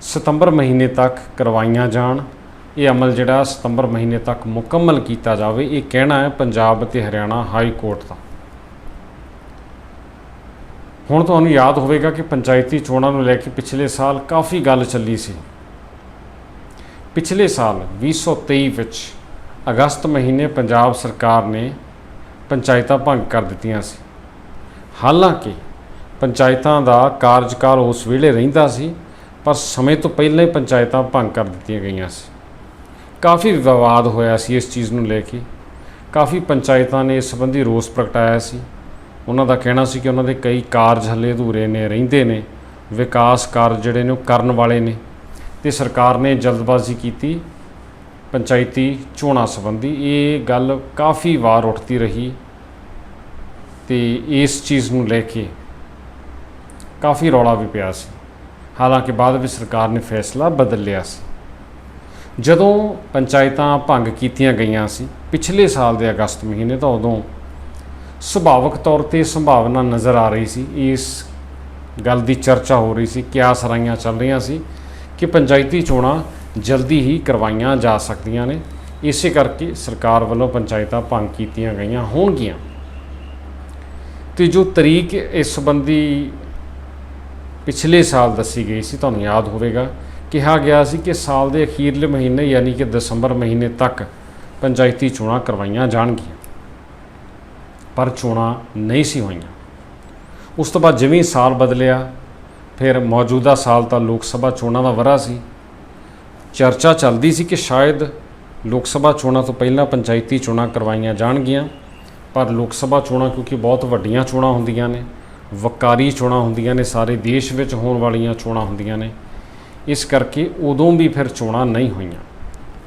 ਸਤੰਬਰ ਮਹੀਨੇ ਤੱਕ ਕਰਵਾਈਆਂ ਜਾਣ। ਇਹ ਅਮਲ ਜਿਹੜਾ ਸਤੰਬਰ ਮਹੀਨੇ ਤੱਕ ਮੁਕੰਮਲ ਕੀਤਾ ਜਾਵੇ, ਇਹ ਕਹਿਣਾ ਹੈ ਪੰਜਾਬ ਅਤੇ ਹਰਿਆਣਾ ਹਾਈ ਕੋਰਟ ਦਾ। ਹੁਣ ਤੁਹਾਨੂੰ ਯਾਦ ਹੋਵੇਗਾ ਕਿ ਪੰਚਾਇਤੀ ਚੋਣਾਂ ਨੂੰ ਲੈ ਕੇ ਪਿਛਲੇ ਸਾਲ ਕਾਫੀ ਗੱਲ ਚੱਲੀ ਸੀ। ਪਿਛਲੇ ਸਾਲ 2023 ਵਿੱਚ ਅਗਸਤ ਮਹੀਨੇ ਪੰਜਾਬ ਸਰਕਾਰ ਨੇ ਪੰਚਾਇਤਾਂ ਭੰਗ ਕਰ ਦਿੱਤੀਆਂ ਸੀ। ਹਾਲਾਂਕਿ ਪੰਚਾਇਤਾਂ ਦਾ ਕਾਰਜਕਾਲ ਉਸ ਵੇਲੇ ਰਹਿੰਦਾ ਸੀ, ਪਰ ਸਮੇਂ ਤੋਂ ਪਹਿਲਾਂ ਹੀ ਪੰਚਾਇਤਾਂ ਭੰਗ ਕਰ ਦਿੱਤੀਆਂ ਗਈਆਂ ਸੀ। ਕਾਫੀ ਵਿਵਾਦ ਹੋਇਆ ਸੀ ਇਸ ਚੀਜ਼ ਨੂੰ ਲੈ ਕੇ। ਕਾਫੀ ਪੰਚਾਇਤਾਂ ਨੇ ਇਸ ਸੰਬੰਧੀ ਰੋਸ ਪ੍ਰਗਟਾਇਆ ਸੀ। ਉਹਨਾਂ ਦਾ ਕਹਿਣਾ ਸੀ ਕਿ ਉਹਨਾਂ ਦੇ ਕਈ ਕਾਰਜ ਹੱਲੇ ਅਧੂਰੇ ਨੇ, ਰਹਿੰਦੇ ਨੇ, ਵਿਕਾਸ ਕਾਰਜ ਜਿਹੜੇ ਨੇ ਉਹ ਕਰਨ ਵਾਲੇ ਨੇ ਤੇ ਸਰਕਾਰ ਨੇ ਜਲਦਬਾਜ਼ੀ ਕੀਤੀ ਪੰਚਾਇਤੀ ਚੋਣਾਂ ਸੰਬੰਧੀ। ਇਹ ਗੱਲ ਕਾਫੀ ਵਾਰ ਉੱਠਦੀ ਰਹੀ ਤੇ ਇਸ ਚੀਜ਼ ਨੂੰ ਲੈ ਕੇ ਕਾਫੀ ਰੌਲਾ ਵੀ ਪਿਆ ਸੀ। ਹਾਲਾਂਕਿ ਬਾਅਦ ਵਿੱਚ ਸਰਕਾਰ ਨੇ ਫੈਸਲਾ ਬਦਲ ਲਿਆ ਸੀ। ਜਦੋਂ ਪੰਚਾਇਤਾਂ ਭੰਗ ਕੀਤੀਆਂ ਗਈਆਂ ਸੀ, ਪਿਛਲੇ ਸਾਲ ਦੇ ਅਗਸਤ ਮਹੀਨੇ ਤਾਂ ਉਦੋਂ ਸੁਭਾਵਕ ਤੌਰ ਤੇ ਸੰਭਾਵਨਾ ਨਜ਼ਰ ਆ ਰਹੀ ਸੀ। ਇਸ ਗੱਲ ਦੀ ਚਰਚਾ ਹੋ ਰਹੀ ਸੀ ਕਿਆਸ ਰਾਈਆਂ ਚੱਲ ਰਹੀਆਂ ਸੀ ਕਿ ਪੰਚਾਇਤੀ ਚੋਣਾਂ ਜਲਦੀ ਹੀ ਕਰਵਾਈਆਂ ਜਾ ਸਕਦੀਆਂ ਨੇ। ਇਸੇ ਕਰਕੇ ਸਰਕਾਰ ਵੱਲੋਂ ਪੰਚਾਇਤਾਂ ਭੰਗ ਕੀਤੀਆਂ ਗਈਆਂ ਹੋਣਗੀਆਂ। ਤੇ ਜੋ ਤਰੀਕ ਇਸ ਸੰਬੰਧੀ ਪਿਛਲੇ ਸਾਲ ਦੱਸੀ ਗਈ ਸੀ, ਤੁਹਾਨੂੰ ਯਾਦ ਹੋਵੇਗਾ, ਕਿਹਾ ਗਿਆ ਸੀ ਕਿ ਸਾਲ ਦੇ ਅਖੀਰਲੇ ਮਹੀਨੇ ਯਾਨੀ ਕਿ ਦਸੰਬਰ ਮਹੀਨੇ ਤੱਕ ਪੰਚਾਇਤੀ ਚੋਣਾਂ ਕਰਵਾਈਆਂ ਜਾਣਗੀਆਂ। ਪਰ ਚੋਣਾਂ ਨਹੀਂ ਸੀ ਹੋਈਆਂ। ਉਸ ਤੋਂ ਬਾਅਦ ਜਿਵੇਂ ਸਾਲ ਬਦਲਿਆ, ਫਿਰ ਮੌਜੂਦਾ ਸਾਲ ਤਾਂ ਲੋਕ ਸਭਾ ਚੋਣਾਂ ਦਾ ਵਰ੍ਹਾ ਸੀ। ਚਰਚਾ ਚੱਲਦੀ ਸੀ ਕਿ ਸ਼ਾਇਦ ਲੋਕ ਸਭਾ ਚੋਣਾਂ ਤੋਂ ਪਹਿਲਾਂ ਪੰਚਾਇਤੀ ਚੋਣਾਂ ਕਰਵਾਈਆਂ ਜਾਣਗੀਆਂ, ਪਰ ਲੋਕ ਸਭਾ ਚੋਣਾਂ ਕਿਉਂਕਿ ਬਹੁਤ ਵੱਡੀਆਂ ਚੋਣਾਂ ਹੁੰਦੀਆਂ ਨੇ, ਵਕਾਰੀ ਚੋਣਾਂ ਹੁੰਦੀਆਂ ਨੇ, ਸਾਰੇ ਦੇਸ਼ ਵਿੱਚ ਹੋਣ ਵਾਲੀਆਂ ਚੋਣਾਂ ਹੁੰਦੀਆਂ ਨੇ। ਇਸ ਕਰਕੇ ਉਦੋਂ ਵੀ ਫਿਰ ਚੋਣਾਂ ਨਹੀਂ ਹੋਈਆਂ।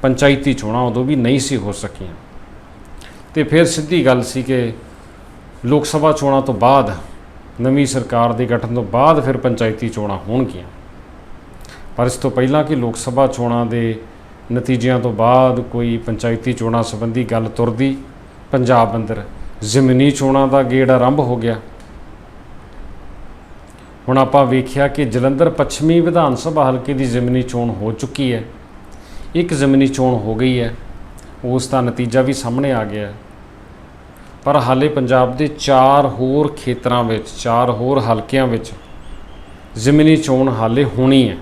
ਪੰਚਾਇਤੀ ਚੋਣਾਂ ਉਦੋਂ ਵੀ ਨਹੀਂ ਸੀ ਹੋ ਸਕੀਆਂ। ਤੇ ਫਿਰ ਸਿੱਧੀ ਗੱਲ ਸੀ ਕਿ ਲੋਕ ਸਭਾ ਚੋਣਾਂ ਤੋਂ ਬਾਅਦ ਨਵੀਂ ਸਰਕਾਰ ਦੇ ਗਠਨ ਤੋਂ ਬਾਅਦ ਫਿਰ ਪੰਚਾਇਤੀ ਚੋਣਾਂ ਹੋਣਗੀਆਂ। ਪਰ ਇਸ ਤੋਂ ਪਹਿਲਾਂ ਕਿ ਲੋਕ ਸਭਾ ਚੋਣਾਂ ਦੇ ਨਤੀਜਿਆਂ ਤੋਂ ਬਾਅਦ ਕੋਈ ਪੰਚਾਇਤੀ ਚੋਣਾਂ ਸੰਬੰਧੀ ਗੱਲ ਤੁਰਦੀ, ਪੰਜਾਬ ਅੰਦਰ ਜ਼ਮੀਨੀ ਚੋਣਾਂ ਦਾ ਗੇੜ ਆਰੰਭ ਹੋ ਗਿਆ। ਹੁਣ ਆਪਾਂ ਵੇਖਿਆ ਕਿ ਜਲੰਧਰ ਪੱਛਮੀ ਵਿਧਾਨ ਸਭਾ ਹਲਕੇ ਦੀ ਜ਼ਮੀਨੀ ਚੋਣ ਹੋ ਚੁੱਕੀ ਹੈ। ਇੱਕ ਜ਼ਮੀਨੀ ਚੋਣ ਹੋ ਗਈ ਹੈ। ਉਸ ਦਾ ਨਤੀਜਾ ਵੀ ਸਾਹਮਣੇ ਆ ਗਿਆ। ਹੈ ਪਰ ਹਾਲੇ ਪੰਜਾਬ ਦੇ ਚਾਰ ਹੋਰ ਖੇਤਰਾਂ ਵਿੱਚ, ਚਾਰ ਹੋਰ ਹਲਕਿਆਂ ਵਿੱਚ ਜ਼ਮੀਨੀ ਚੋਣ ਹਾਲੇ ਹੋਣੀ ਹੈ।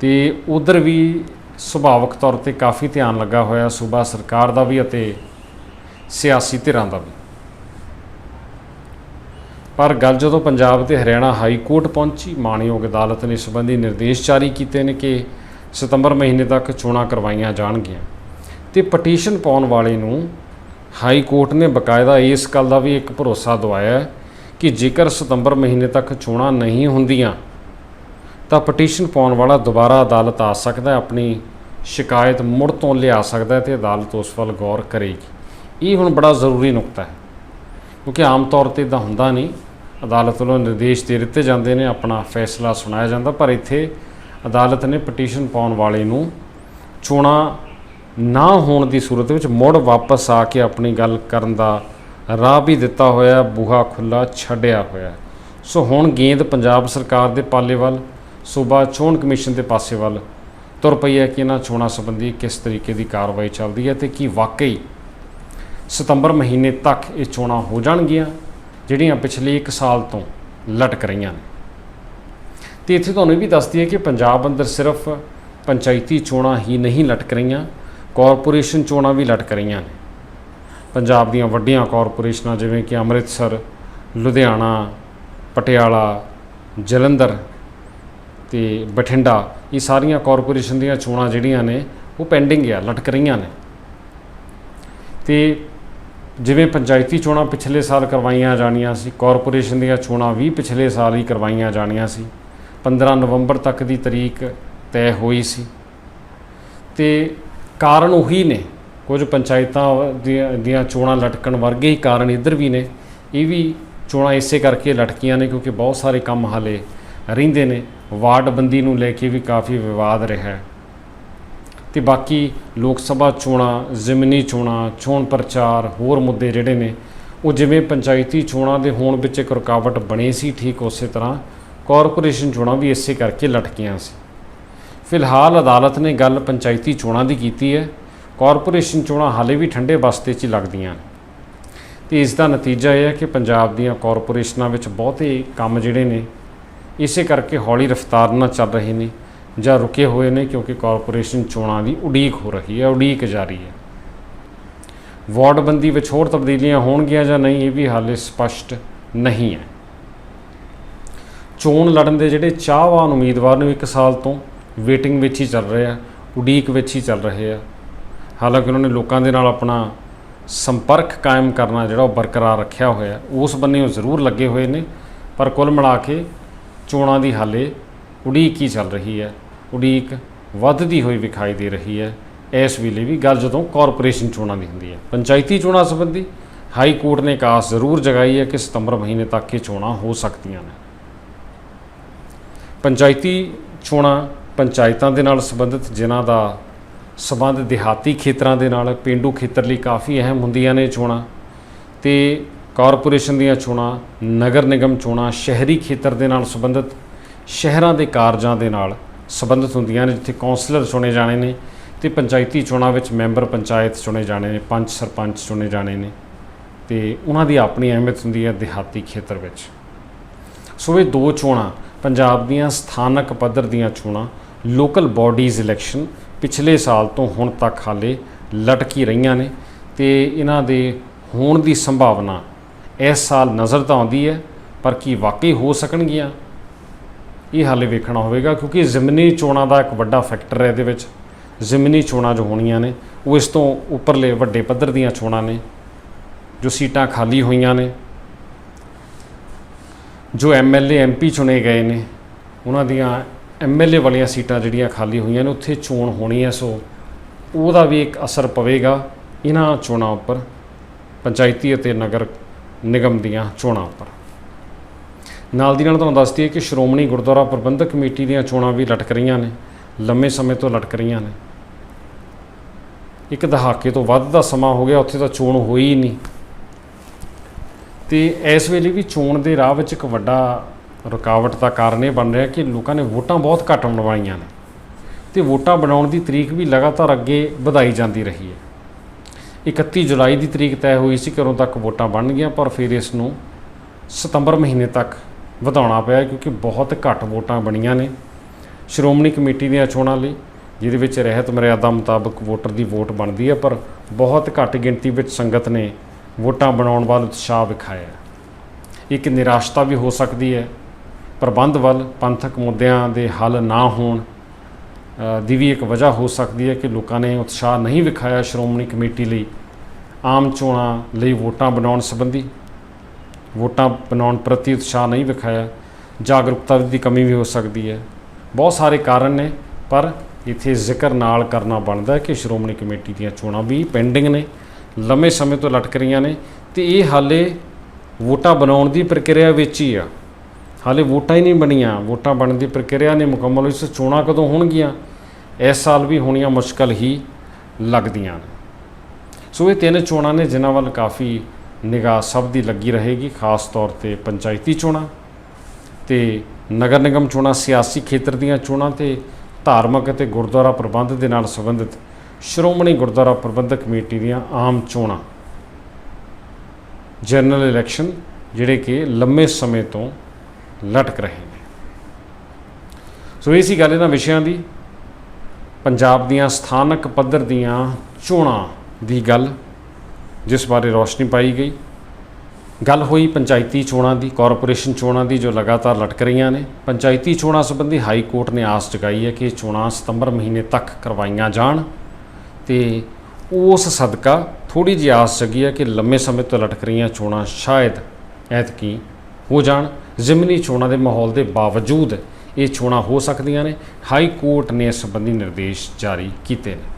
ਤੇ ਉਧਰ ਵੀ ਸੁਭਾਵਕ ਤੌਰ ਤੇ ਕਾਫੀ ਧਿਆਨ ਲੱਗਾ ਹੋਇਆ ਸੂਬਾ ਸਰਕਾਰ ਦਾ ਵੀ ਅਤੇ ਸਿਆਸੀ ਧਿਰਾਂ ਦਾ ਵੀ। ਪਰ ਗੱਲ ਜਦੋਂ ਪੰਜਾਬ ਤੇ ਹਰਿਆਣਾ ਹਾਈ ਕੋਰਟ ਪਹੁੰਚੀ, ਮਾਣਯੋਗ ਅਦਾਲਤ ਨੇ ਇਸ ਸੰਬੰਧੀ ਨਿਰਦੇਸ਼ ਜਾਰੀ ਕੀਤੇ ਨੇ ਕਿ ਸਤੰਬਰ ਮਹੀਨੇ ਤੱਕ ਚੋਣਾਂ ਕਰਵਾਈਆਂ ਜਾਣਗੀਆਂ। ਤੇ ਪਟੀਸ਼ਨ ਪਾਉਣ ਵਾਲੇ ਨੂੰ ਹਾਈ ਕੋਰਟ ਨੇ ਬਕਾਇਦਾ ਇਸ ਗੱਲ ਦਾ ਵੀ ਇੱਕ ਭਰੋਸਾ ਦਵਾਇਆ ਕਿ ਜੇਕਰ ਸਤੰਬਰ ਮਹੀਨੇ ਤੱਕ ਚੋਣਾਂ ਨਹੀਂ ਹੁੰਦੀਆਂ, ਤਾਂ ਪਟੀਸ਼ਨ ਪਾਉਣ ਵਾਲਾ ਦੁਬਾਰਾ ਅਦਾਲਤ ਆ ਸਕਦਾ ਹੈ, ਆਪਣੀ ਸ਼ਿਕਾਇਤ ਮੁੜ ਤੋਂ ਲਿਆ ਸਕਦਾ ਹੈ ਤੇ ਅਦਾਲਤ ਉਸ ਵੱਲ ਗੌਰ ਕਰੇਗੀ। ਇਹ ਹੁਣ ਬੜਾ ਜ਼ਰੂਰੀ ਨੁਕਤਾ ਹੈ, ਕਿਉਂਕਿ ਆਮ ਤੌਰ ਤੇ ਇਦਾਂ ਹੁੰਦਾ ਨਹੀਂ। ਅਦਾਲਤ ਵੱਲੋਂ ਨਿਰਦੇਸ਼ ਦੇ ਦਿੱਤੇ ਜਾਂਦੇ ਨੇ, ਆਪਣਾ ਫੈਸਲਾ ਸੁਣਾਇਆ ਜਾਂਦਾ, ਪਰ ਇੱਥੇ ਅਦਾਲਤ ਨੇ ਪਟੀਸ਼ਨ ਪਾਉਣ ਵਾਲੇ ਨੂੰ ਚੋਣਾਂ ਨਾ ਹੋਣ ਦੀ ਸੂਰਤ ਵਿੱਚ ਮੁੜ ਵਾਪਸ ਆ ਕੇ ਆਪਣੀ ਗੱਲ ਕਰਨ ਦਾ ਰਾਹ ਵੀ ਦਿੱਤਾ ਹੋਇਆ ਬੂਹਾ ਖੁੱਲਾ ਛੱਡਿਆ ਹੋਇਆ ਸੋ ਹੁਣ ਗੇਂਦ ਪੰਜਾਬ ਸਰਕਾਰ ਦੇ ਪਾਲੇ ਵੱਲ, ਸੂਬਾ ਚੋਣ ਕਮਿਸ਼ਨ ਦੇ ਪਾਸੇ ਵੱਲ। ਤੁਰ ਪਈ ਹੈ ਕਿ ਇਹਨਾਂ ਚੋਣਾਂ ਸੰਬੰਧੀ ਕਿਸ ਤਰੀਕੇ ਦੀ ਕਾਰਵਾਈ ਚੱਲਦੀ ਹੈ ਤੇ ਕੀ ਵਾਕਈ ਸਤੰਬਰ ਮਹੀਨੇ ਤੱਕ ਇਹ ਚੋਣਾਂ ਹੋ ਜਾਣਗੀਆਂ, ਜਿਹੜੀਆਂ ਪਿਛਲੇ 1 ਸਾਲ ਤੋਂ ਲਟਕ ਰਹੀਆਂ ਨੇ। ਤੇ ਇੱਥੇ ਤੁਹਾਨੂੰ ਇਹ ਵੀ ਦੱਸਦੀ ਹੈ ਕਿ ਪੰਜਾਬ ਅੰਦਰ ਸਿਰਫ ਪੰਚਾਇਤੀ ਚੋਣਾਂ ਹੀ ਨਹੀਂ ਲਟਕ ਰਹੀਆਂ ਕਾਰਪੋਰੇਸ਼ਨ ਚੋਣਾਂ ਵੀ ਲਟਕ ਰਹੀਆਂ ਨੇ। ਪੰਜਾਬ ਦੀਆਂ ਵੱਡੀਆਂ ਕਾਰਪੋਰੇਸ਼ਨਾਂ ਜਿਵੇਂ ਕਿ ਅੰਮ੍ਰਿਤਸਰ, ਲੁਧਿਆਣਾ, ਪਟਿਆਲਾ, ਜਲੰਧਰ ਤੇ ਬਠਿੰਡਾ, ਇਹ ਸਾਰੀਆਂ ਕਾਰਪੋਰੇਸ਼ਨ ਦੀਆਂ ਚੋਣਾਂ ਜਿਹੜੀਆਂ ਨੇ, ਉਹ ਪੈਂਡਿੰਗ ਆ ਲਟਕ ਰਹੀਆਂ ਨੇ। ਤੇ ਜਿਵੇਂ ਪੰਚਾਇਤੀ ਚੋਣਾਂ ਪਿਛਲੇ ਸਾਲ ਕਰਵਾਈਆਂ ਜਾਣੀਆਂ ਸੀ, ਕਾਰਪੋਰੇਸ਼ਨ ਦੀਆਂ ਚੋਣਾਂ ਵੀ ਪਿਛਲੇ ਸਾਲ ਹੀ ਕਰਵਾਈਆਂ ਜਾਣੀਆਂ ਸੀ। 15 ਨਵੰਬਰ ਤੱਕ ਦੀ ਤਰੀਕ ਤੈਅ ਹੋਈ ਸੀ। ਤੇ ਕਾਰਨ ਉਹੀ ਨੇ। ਕੁਝ ਪੰਚਾਇਤਾਂ ਦੀਆਂ ਦੀਆਂ ਚੋਣਾਂ ਲਟਕਣ ਵਰਗੇ ਹੀ ਕਾਰਨ ਇੱਧਰ ਵੀ ਨੇ। ਇਹ ਵੀ ਚੋਣਾਂ ਇਸੇ ਕਰਕੇ ਲਟਕੀਆਂ ਨੇ ਕਿਉਂਕਿ ਬਹੁਤ ਸਾਰੇ ਕੰਮ ਹਾਲੇ ਰਹਿੰਦੇ ਨੇ। ਵਾਰਡ ਬੰਦੀ ਨੂੰ ਲੈ ਕੇ ਵੀ ਕਾਫੀ ਵਿਵਾਦ ਰਿਹਾ ਹੈ। ਤੇ ਬਾਕੀ ਲੋਕ ਸਭਾ ਚੋਣਾਂ, ਜ਼ਮੀਨੀ ਚੋਣਾਂ, ਚੋਣ ਪ੍ਰਚਾਰ, ਹੋਰ ਮੁੱਦੇ ਜਿਹੜੇ ਨੇ, ਉਹ ਜਿਵੇਂ ਪੰਚਾਇਤੀ ਚੋਣਾਂ ਦੇ ਹੋਣ ਵਿੱਚ ਇੱਕ ਰੁਕਾਵਟ ਬਣੀ ਸੀ, ਠੀਕ ਉਸੇ ਤਰ੍ਹਾਂ। ਕਾਰਪੋਰੇਸ਼ਨ ਚੋਣਾਂ ਵੀ ਇਸੇ ਕਰਕੇ ਲਟਕੀਆਂ ਸੀ। ਫਿਲਹਾਲ ਅਦਾਲਤ ਨੇ ਗੱਲ ਪੰਚਾਇਤੀ ਚੋਣਾਂ ਦੀ ਕੀਤੀ ਹੈ। ਕਾਰਪੋਰੇਸ਼ਨ ਚੋਣਾਂ ਹਾਲੇ ਵੀ ਠੰਡੇ ਬਸਤੇ 'ਚ ਹੀ ਲੱਗਦੀਆਂ ਨੇ ਤੇ ਇਸ ਦਾ ਨਤੀਜਾ ਇਹ ਹੈ ਕਿ ਪੰਜਾਬ ਦੀਆਂ ਕਾਰਪੋਰੇਸ਼ਨਾਂ ਵਿੱਚ ਬਹੁਤੇ ਕੰਮ ਜਿਹੜੇ ਨੇ, ਇਸੇ ਕਰਕੇ ਹੌਲੀ ਰਫ਼ਤਾਰ ਨਾਲ ਚੱਲ ਰਹੇ ਨੇ ਜਾਂ ਰੁਕੇ ਹੋਏ ਨੇ ਕਿਉਂਕਿ ਕਾਰਪੋਰੇਸ਼ਨ ਚੋਣਾਂ ਦੀ ਉਡੀਕ ਹੋ ਰਹੀ ਹੈ, ਉਡੀਕ ਜਾਰੀ ਹੈ। ਵਾਰਡਬੰਦੀ ਵਿੱਚ ਹੋਰ ਤਬਦੀਲੀਆਂ ਹੋਣਗੀਆਂ ਜਾਂ ਨਹੀਂ, ਇਹ ਵੀ ਹਾਲੇ ਸਪਸ਼ਟ ਨਹੀਂ ਹੈ। ਚੋਣ ਲੜਨ ਦੇ ਜਿਹੜੇ ਚਾਹਵਾਨ ਉਮੀਦਵਾਰ ਨੂੰ ਇੱਕ ਸਾਲ ਤੋਂ ਵੇਟਿੰਗ ਵਿੱਚ ਹੀ ਚੱਲ ਰਹੇ ਆ, ਉਡੀਕ ਵਿੱਚ ਹੀ ਚੱਲ ਰਹੇ ਆ। ਹਾਲਾਂਕਿ ਉਹਨਾਂ ਨੇ ਲੋਕਾਂ ਦੇ ਨਾਲ ਆਪਣਾ ਸੰਪਰਕ ਕਾਇਮ ਕਰਨਾ ਜਿਹੜਾ ਉਹ ਬਰਕਰਾਰ ਰੱਖਿਆ ਹੋਇਆ, ਉਸ ਬੰਨੇ ਉਹ ਜ਼ਰੂਰ ਲੱਗੇ ਹੋਏ ਨੇ, ਪਰ ਕੁੱਲ ਮਿਲਾ ਕੇ ਚੋਣਾਂ ਦੀ ਹਾਲੇ ਉਡੀਕ ਹੀ ਚੱਲ ਰਹੀ ਹੈ, ਉਡੀਕ ਵੱਧਦੀ ਹੋਈ ਵਿਖਾਈ ਦੇ ਰਹੀ ਹੈ। ਇਸ ਵੇਲੇ ਵੀ ਗੱਲ ਜਦੋਂ ਕਾਰਪੋਰੇਸ਼ਨ ਚੋਣਾਂ ਦੀ ਹੁੰਦੀ ਹੈ, ਪੰਚਾਇਤੀ ਚੋਣਾਂ ਸੰਬੰਧੀ ਹਾਈ ਕੋਰਟ ਨੇ ਇੱਕ ਆਸ ਜ਼ਰੂਰ ਜਗਾਈ ਹੈ ਕਿ ਸਤੰਬਰ ਮਹੀਨੇ ਤੱਕ ਇਹ ਚੋਣਾਂ ਹੋ ਸਕਦੀਆਂ ਨੇ। ਪੰਚਾਇਤੀ ਚੋਣਾਂ ਪੰਚਾਇਤਾਂ ਦੇ ਨਾਲ ਸੰਬੰਧਿਤ, ਜਿਨ੍ਹਾਂ ਦਾ ਸੰਬੰਧ ਦਿਹਾਤੀ ਖੇਤਰਾਂ ਦੇ ਨਾਲ, ਪਿੰਡੂ ਖੇਤਰ ਲਈ ਕਾਫੀ ਅਹਿਮ ਹੁੰਦੀਆਂ ਨੇ ਚੋਣਾਂ। ਤੇ ਕਾਰਪੋਰੇਸ਼ਨ ਦੀਆਂ ਚੋਣਾਂ, ਨਗਰ ਨਿਗਮ ਚੋਣਾਂ, ਸ਼ਹਿਰੀ ਖੇਤਰ ਦੇ ਨਾਲ ਸੰਬੰਧਿਤ, ਸ਼ਹਿਰਾਂ ਦੇ ਕਾਰਜਾਂ ਦੇ ਨਾਲ ਸੰਬੰਧਿਤ ਹੁੰਦੀਆਂ ਨੇ, ਜਿੱਥੇ ਕੌਂਸਲਰ ਚੁਣੇ ਜਾਣੇ ਨੇ ਤੇ ਪੰਚਾਇਤੀ ਚੋਣਾਂ ਵਿੱਚ ਮੈਂਬਰ ਪੰਚਾਇਤ ਚੁਣੇ ਜਾਣੇ ਨੇ, ਪੰਚ ਸਰਪੰਚ ਚੁਣੇ ਜਾਣੇ ਨੇ ਤੇ ਉਹਨਾਂ ਦੀ ਆਪਣੀ ਅਹਿਮੀਅਤ ਹੁੰਦੀ ਹੈ ਦਿਹਾਤੀ ਖੇਤਰ ਵਿੱਚ। ਸੋ ਇਹ ਦੋ ਚੋਣਾਂ, ਪੰਜਾਬ ਦੀਆਂ ਸਥਾਨਕ ਪੱਧਰ ਦੀਆਂ ਚੋਣਾਂ ਲੋਕਲ ਬਾਡੀਜ਼ ਇਲੈਕਸ਼ਨ ਪਿਛਲੇ ਸਾਲ ਤੋਂ ਹੁਣ ਤੱਕ ਹਾਲੇ ਲਟਕੀ ਰਹੀਆਂ ਨੇ ਤੇ ਇਹਨਾਂ ਦੇ ਹੋਣ ਦੀ ਸੰਭਾਵਨਾ ਇਸ ਸਾਲ ਨਜ਼ਰ ਤਾਂ ਆਉਂਦੀ ਹੈ, ਪਰ ਕੀ ਵਾਕਈ ਹੋ ਸਕਣਗੀਆਂ? ਇਹ ਹਾਲੇ ਵੇਖਣਾ ਹੋਵੇਗਾ, ਕਿਉਂਕਿ ਜ਼ਿਮਨੀ ਚੋਣਾਂ ਦਾ ਇੱਕ ਵੱਡਾ ਫੈਕਟਰ ਹੈ ਇਹਦੇ ਵਿੱਚ। ਜ਼ਿਮਨੀ ਚੋਣਾਂ ਜੋ ਹੋਣੀਆਂ ਨੇ, ਉਹ ਇਸ ਤੋਂ ਉੱਪਰਲੇ ਵੱਡੇ ਪੱਧਰ ਦੀਆਂ ਚੋਣਾਂ ਨੇ, ਜੋ ਸੀਟਾਂ ਖਾਲੀ ਹੋਈਆਂ ਨੇ। ਜੋ ਐਮਐਲਏ ਐਮਪੀ ਚੁਣੇ ਗਏ ਨੇ, ਉਹਨਾਂ ਦੀਆਂ ਐਮਐਲਏ ਵਾਲੀਆਂ ਸੀਟਾਂ ਜਿਹੜੀਆਂ ਖਾਲੀ ਹੋਈਆਂ ਨੇ, ਉੱਥੇ ਚੋਣ ਹੋਣੀ ਹੈ, ਸੋ ਉਹਦਾ ਵੀ ਇੱਕ ਅਸਰ ਪਵੇਗਾ ਇਹਨਾਂ ਚੋਣਾਂ ਉੱਪਰ, ਪੰਚਾਇਤੀ ਅਤੇ ਨਗਰ ਨਿਗਮ ਦੀਆਂ ਚੋਣਾਂ ਉੱਪਰ। ਨਾਲ ਦੀ ਨਾਲ ਤੁਹਾਨੂੰ ਦੱਸ ਦਈਏ ਕਿ ਸ਼੍ਰੋਮਣੀ ਗੁਰਦੁਆਰਾ ਪ੍ਰਬੰਧਕ ਕਮੇਟੀ ਦੀਆਂ ਚੋਣਾਂ ਵੀ ਲਟਕ ਰਹੀਆਂ ਨੇ, ਲੰਮੇ ਸਮੇਂ ਤੋਂ ਲਟਕ ਰਹੀਆਂ ਨੇ। ਇੱਕ ਦਹਾਕੇ ਤੋਂ ਵੱਧ ਦਾ ਸਮਾਂ ਹੋ ਗਿਆ, ਉੱਥੇ ਤਾਂ ਚੋਣ ਹੋਈ ਨਹੀਂ। ਤੇ ਇਸ ਵੇਲੇ ਵੀ ਚੋਣ ਦੇ ਰਾਹ ਵਿੱਚ ਇੱਕ ਵੱਡਾ ਰੁਕਾਵਟ ਦਾ ਕਾਰਨ ਇਹ ਬਣ ਰਿਹਾ ਕਿ ਲੋਕਾਂ ਨੇ ਵੋਟਾਂ ਬਹੁਤ ਘੱਟ ਬਣਵਾਈਆਂ ਨੇ। ਤੇ ਵੋਟਾਂ ਬਣਾਉਣ ਦੀ ਤਰੀਕ ਵੀ ਲਗਾਤਾਰ ਅੱਗੇ ਵਧਾਈ ਜਾਂਦੀ ਰਹੀ ਹੈ। 31 ਜੁਲਾਈ ਦੀ ਤਰੀਕ ਤੈਅ ਹੋਈ ਸੀ ਕਿ ਤੱਕ ਵੋਟਾਂ ਬਣ ਗਈਆਂ ਪਰ ਫਿਰ ਇਸ ਨੂੰ ਸਤੰਬਰ ਮਹੀਨੇ ਤੱਕ ਵਧਾਉਣਾ ਪਿਆ ਕਿਉਂਕਿ ਬਹੁਤ ਘੱਟ ਵੋਟਾਂ ਬਣੀਆਂ ਨੇ। ਸ਼੍ਰੋਮਣੀ ਕਮੇਟੀ ਦੀਆਂ ਚੋਣਾਂ ਲਈ, ਜਿਹਦੇ ਵਿੱਚ ਰਹਿਤ ਮਰਿਆਦਾ ਮੁਤਾਬਕ ਵੋਟਰ ਦੀ ਵੋਟ ਬਣਦੀ ਹੈ, ਪਰ ਬਹੁਤ ਘੱਟ ਗਿਣਤੀ ਵਿੱਚ ਸੰਗਤ ਨੇ ਵੋਟਾਂ ਬਣਾਉਣ ਵੱਲ ਉਤਸ਼ਾਹ ਵਿਖਾਇਆ। ਇੱਕ ਨਿਰਾਸ਼ਤਾ ਵੀ ਹੋ ਸਕਦੀ ਹੈ ਪ੍ਰਬੰਧ ਵੱਲ ਪੰਥਕ ਮੁੱਦਿਆਂ ਦੇ ਹੱਲ ਨਾ ਹੋਣ ਦੀ ਵੀ ਇੱਕ ਵਜ੍ਹਾ ਹੋ ਸਕਦੀ ਹੈ ਕਿ ਲੋਕਾਂ ਨੇ ਉਤਸ਼ਾਹ ਨਹੀਂ ਵਿਖਾਇਆ ਸ਼੍ਰੋਮਣੀ ਕਮੇਟੀ ਲਈ ਆਮ ਚੋਣਾਂ ਲਈ ਵੋਟਾਂ ਬਣਾਉਣ ਸੰਬੰਧੀ। ਵੋਟਾਂ ਬਣਾਉਣ ਪ੍ਰਤੀ ਉਤਸ਼ਾਹ ਨਹੀਂ ਵਿਖਾਇਆ, ਜਾਗਰੂਕਤਾ ਦੀ ਕਮੀ ਵੀ ਹੋ ਸਕਦੀ ਹੈ। ਬਹੁਤ ਸਾਰੇ ਕਾਰਨ ਨੇ, ਪਰ ਇੱਥੇ ਜ਼ਿਕਰ ਨਾਲ ਕਰਨਾ ਬਣਦਾ ਹੈ ਕਿ ਸ਼੍ਰੋਮਣੀ ਕਮੇਟੀ ਦੀਆਂ ਚੋਣਾਂ ਵੀ ਪੈਂਡਿੰਗ ਨੇ, ਲੰਮੇ ਸਮੇਂ ਤੋਂ ਲਟਕ ਰਹੀਆਂ ਨੇ ਤੇ ਇਹ ਹਾਲੇ ਵੋਟਾਂ ਬਣਾਉਣ ਦੀ ਪ੍ਰਕਿਰਿਆ ਵਿੱਚ ਹੀ ਆ। ਹਾਲੇ ਵੋਟਾਂ ਹੀ ਨਹੀਂ ਬਣੀਆਂ। ਵੋਟਾਂ ਬਣਨ ਦੀ ਪ੍ਰਕਿਰਿਆ ਨੇ ਮੁਕੰਮਲ ਹੋਈ। ਸੋ ਚੋਣਾਂ ਕਦੋਂ ਹੋਣਗੀਆਂ? ਇਸ ਸਾਲ ਵੀ ਹੋਣੀਆਂ ਮੁਸ਼ਕਲ ਹੀ ਲੱਗਦੀਆਂ ਸੋ ਇਹ ਤਿੰਨ ਚੋਣਾਂ ਨੇ ਜਿਨ੍ਹਾਂ ਵੱਲ ਕਾਫੀ ਨਿਗਾਹ ਸਭ ਦੀ ਲੱਗੀ ਰਹੇਗੀ, ਖਾਸ ਤੌਰ ਤੇ ਪੰਚਾਇਤੀ ਚੋਣਾਂ ਤੇ ਨਗਰ ਨਿਗਮ ਚੋਣਾਂ, ਸਿਆਸੀ ਖੇਤਰ ਦੀਆਂ ਚੋਣਾਂ ਤੇ ਧਾਰਮਿਕ ਅਤੇ ਗੁਰਦੁਆਰਾ ਪ੍ਰਬੰਧ ਦੇ ਨਾਲ ਸੰਬੰਧਿਤ ਸ਼੍ਰੋਮਣੀ ਗੁਰਦੁਆਰਾ ਪ੍ਰਬੰਧਕ ਕਮੇਟੀ ਦੀਆਂ ਆਮ ਚੋਣਾਂ। ਜਨਰਲ ਇਲੈਕਸ਼ਨ, ਜਿਹੜੇ ਕਿ ਲੰਮੇ ਸਮੇਂ ਤੋਂ ਲਟਕ ਰਹੇ ਨੇ। ਸੋ ਇਹ ਸੀ ਗੱਲ ਇਹਨਾਂ ਵਿਸ਼ਿਆਂ ਦੀ। ਪੰਜਾਬ ਦੀਆਂ ਸਥਾਨਕ ਪੱਧਰ ਦੀਆਂ ਚੋਣਾਂ ਦੀ ਗੱਲ, ਜਿਸ ਬਾਰੇ ਰੋਸ਼ਨੀ ਪਾਈ ਗਈ। ਗੱਲ ਹੋਈ ਪੰਚਾਇਤੀ ਚੋਣਾਂ ਦੀ, ਕਾਰਪੋਰੇਸ਼ਨ ਚੋਣਾਂ ਦੀ, ਜੋ ਲਗਾਤਾਰ ਲਟਕ ਰਹੀਆਂ ਨੇ। ਪੰਚਾਇਤੀ ਚੋਣਾਂ ਸੰਬੰਧੀ ਹਾਈ ਕੋਰਟ ਨੇ ਆਸ ਜਗਾਈ ਹੈ ਕਿ ਇਹ ਚੋਣਾਂ ਸਤੰਬਰ ਮਹੀਨੇ ਤੱਕ ਕਰਵਾਈਆਂ ਜਾਣ। ਤੇ ਉਸ ਸਦਕਾ ਥੋੜੀ ਜਿਹੀ ਆਸ ਜਗੀ ਹੈ ਕਿ ਲੰਮੇ ਸਮੇਂ ਤੋਂ ਲਟਕ ਰਹੀਆਂ ਚੋਣਾਂ ਸ਼ਾਇਦ ਐਤਕੀ ਹੋ ਜਾਣ। ਜ਼ਿਮਨੀ ਚੋਣਾਂ ਦੇ ਮਾਹੌਲ ਦੇ ਬਾਵਜੂਦ ਇਹ ਚੋਣਾਂ ਹੋ ਸਕਦੀਆਂ ਨੇ, ਹਾਈ ਕੋਰਟ ਨੇ ਇਸ ਸੰਬੰਧੀ ਨਿਰਦੇਸ਼ ਜਾਰੀ ਕੀਤੇ ਨੇ।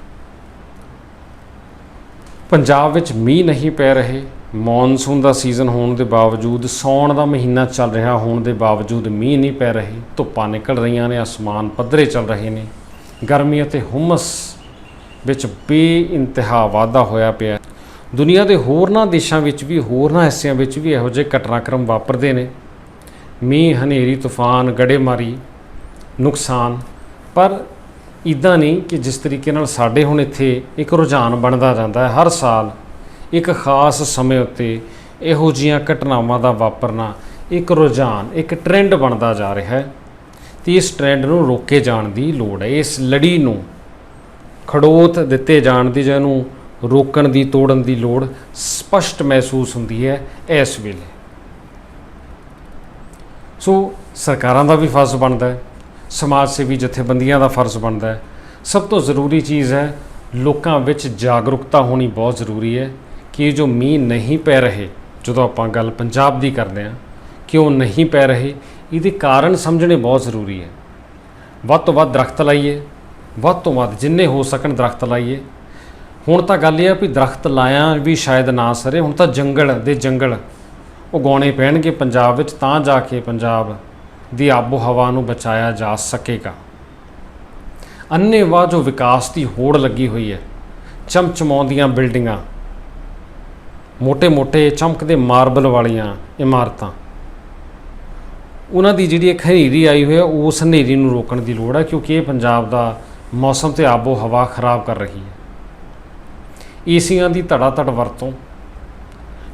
ਪੰਜਾਬ ਵਿੱਚ ਮੀਂਹ ਨਹੀਂ ਪੈ ਰਹੇ, ਮੌਨਸੂਨ ਦਾ ਸੀਜ਼ਨ ਹੋਣ ਦੇ ਬਾਵਜੂਦ ਸੌਣ ਦਾ ਮਹੀਨਾ ਚੱਲ ਰਿਹਾ ਹੋਣ ਦੇ ਬਾਵਜੂਦ ਮੀਂਹ ਨਹੀਂ ਪੈ ਰਹੇ, ਧੁੱਪਾਂ ਨਿਕਲ ਰਹੀਆਂ ਨੇ, ਅਸਮਾਨ ਪੱਧਰੇ ਚੱਲ ਰਹੇ ਨੇ। ਗਰਮੀ ਅਤੇ ਹੁਮਸ ਵਿੱਚ ਬੇਇੰਤਹਾ ਵਾਧਾ ਹੋਇਆ ਪਿਆ। ਦੁਨੀਆ ਦੇ ਹੋਰਨਾਂ ਦੇਸ਼ਾਂ ਵਿੱਚ ਵੀ, ਹੋਰਨਾਂ ਹਿੱਸਿਆਂ ਵਿੱਚ ਵੀ ਇਹੋ ਜਿਹੇ ਘਟਨਾਕ੍ਰਮ ਵਾਪਰਦੇ ਨੇ। ਮੀਂਹ, ਹਨੇਰੀ, ਤੂਫਾਨ, ਗੜੇਮਾਰੀ, ਨੁਕਸਾਨ। ਪਰ ਇਦਾਂ ਨਹੀਂ ਕਿ ਜਿਸ ਤਰੀਕੇ ਨਾਲ ਸਾਡੇ ਹੁਣ ਇੱਥੇ ਇੱਕ ਰੁਝਾਨ ਬਣਦਾ ਜਾਂਦਾ ਹੈ, ਹਰ ਸਾਲ ਇੱਕ ਖਾਸ ਸਮੇਂ ਉੱਤੇ ਇਹੋ ਜੀਆਂ ਘਟਨਾਵਾਂ ਦਾ ਵਾਪਰਨਾ ਇੱਕ ਰੁਝਾਨ, ਇੱਕ ਟ੍ਰੈਂਡ ਬਣਦਾ ਜਾ ਰਿਹਾ ਹੈ ਤੇ ਇਸ ਟ੍ਰੈਂਡ ਨੂੰ ਰੋਕੇ ਜਾਣ ਦੀ ਲੋੜ ਹੈ। ਇਸ ਲੜੀ ਨੂੰ ਖੜੋਤ ਦਿੱਤੇ ਜਾਣ ਦੀ ਜਾਂ ਇਹਨੂੰ ਰੋਕਣ ਦੀ, ਤੋੜਨ ਦੀ ਲੋੜ ਸਪਸ਼ਟ ਮਹਿਸੂਸ ਹੁੰਦੀ ਹੈ ਇਸ ਵੇਲੇ। ਸੋ ਸਰਕਾਰਾਂ ਦਾ ਵੀ ਫਰਜ਼ ਬਣਦਾ ਹੈ, ਸਮਾਜ ਸੇਵੀ ਜਥੇਬੰਦੀਆਂ ਦਾ ਫਰਜ਼ ਬਣਦਾ ਹੈ। ਸਭ ਤੋਂ ਜ਼ਰੂਰੀ ਚੀਜ਼ ਹੈ, ਲੋਕਾਂ ਵਿੱਚ ਜਾਗਰੂਕਤਾ ਹੋਣੀ ਬਹੁਤ ਜ਼ਰੂਰੀ ਹੈ ਕਿ ਇਹ ਜੋ ਮੀਂਹ ਨਹੀਂ ਪੈ ਰਹੇ, ਜਦੋਂ ਆਪਾਂ ਗੱਲ ਪੰਜਾਬ ਦੀ ਕਰਦੇ ਹਾਂ, ਕਿਉਂ ਨਹੀਂ ਪੈ ਰਹੇ, ਇਹਦੇ ਕਾਰਨ ਸਮਝਣੇ ਬਹੁਤ ਜ਼ਰੂਰੀ ਹੈ। ਵੱਧ ਤੋਂ ਵੱਧ ਦਰਖਤ ਲਾਈਏ, ਵੱਧ ਤੋਂ ਵੱਧ ਜਿੰਨੇ ਹੋ ਸਕਣ ਦਰਖਤ ਲਾਈਏ। ਹੁਣ ਤਾਂ ਗੱਲ ਇਹ ਆ ਵੀ ਦਰਖਤ ਲਾਇਆ ਵੀ ਸ਼ਾਇਦ ਨਾ ਸਰੇ, ਹੁਣ ਤਾਂ ਜੰਗਲ ਦੇ ਜੰਗਲ। ਉਗਾਉਣੇ ਪੈਣਗੇ ਪੰਜਾਬ ਵਿੱਚ, ਤਾਂ ਜਾ ਕੇ ਪੰਜਾਬ ਦੀ ਆਬੋ ਹਵਾ ਨੂੰ ਬਚਾਇਆ ਜਾ ਸਕੇਗਾ। ਅੰਨੇਵਾ ਜੋ ਵਿਕਾਸ ਦੀ ਹੋੜ ਲੱਗੀ ਹੋਈ ਹੈ, ਚਮਚਮਾਉਂਦੀਆਂ ਬਿਲਡਿੰਗਾਂ ਮੋਟੇ ਮੋਟੇ ਚਮਕਦੇ ਮਾਰਬਲ ਵਾਲੀਆਂ ਇਮਾਰਤਾਂ। ਉਹਨਾਂ ਦੀ ਜਿਹੜੀ ਇੱਕ ਹਨੇਰੀ ਆਈ ਹੋਈ ਹੈ, ਉਸ ਹਨੇਰੀ ਨੂੰ ਰੋਕਣ ਦੀ ਲੋੜ ਹੈ, ਕਿਉਂਕਿ ਇਹ ਪੰਜਾਬ ਦਾ ਮੌਸਮ ਤੇ ਆਬੋ ਹਵਾ ਖਰਾਬ ਕਰ ਰਹੀ ਹੈ। ਏਸੀਆਂ ਦੀ ਧੜਾ ਧੜ ਵਰਤੋਂ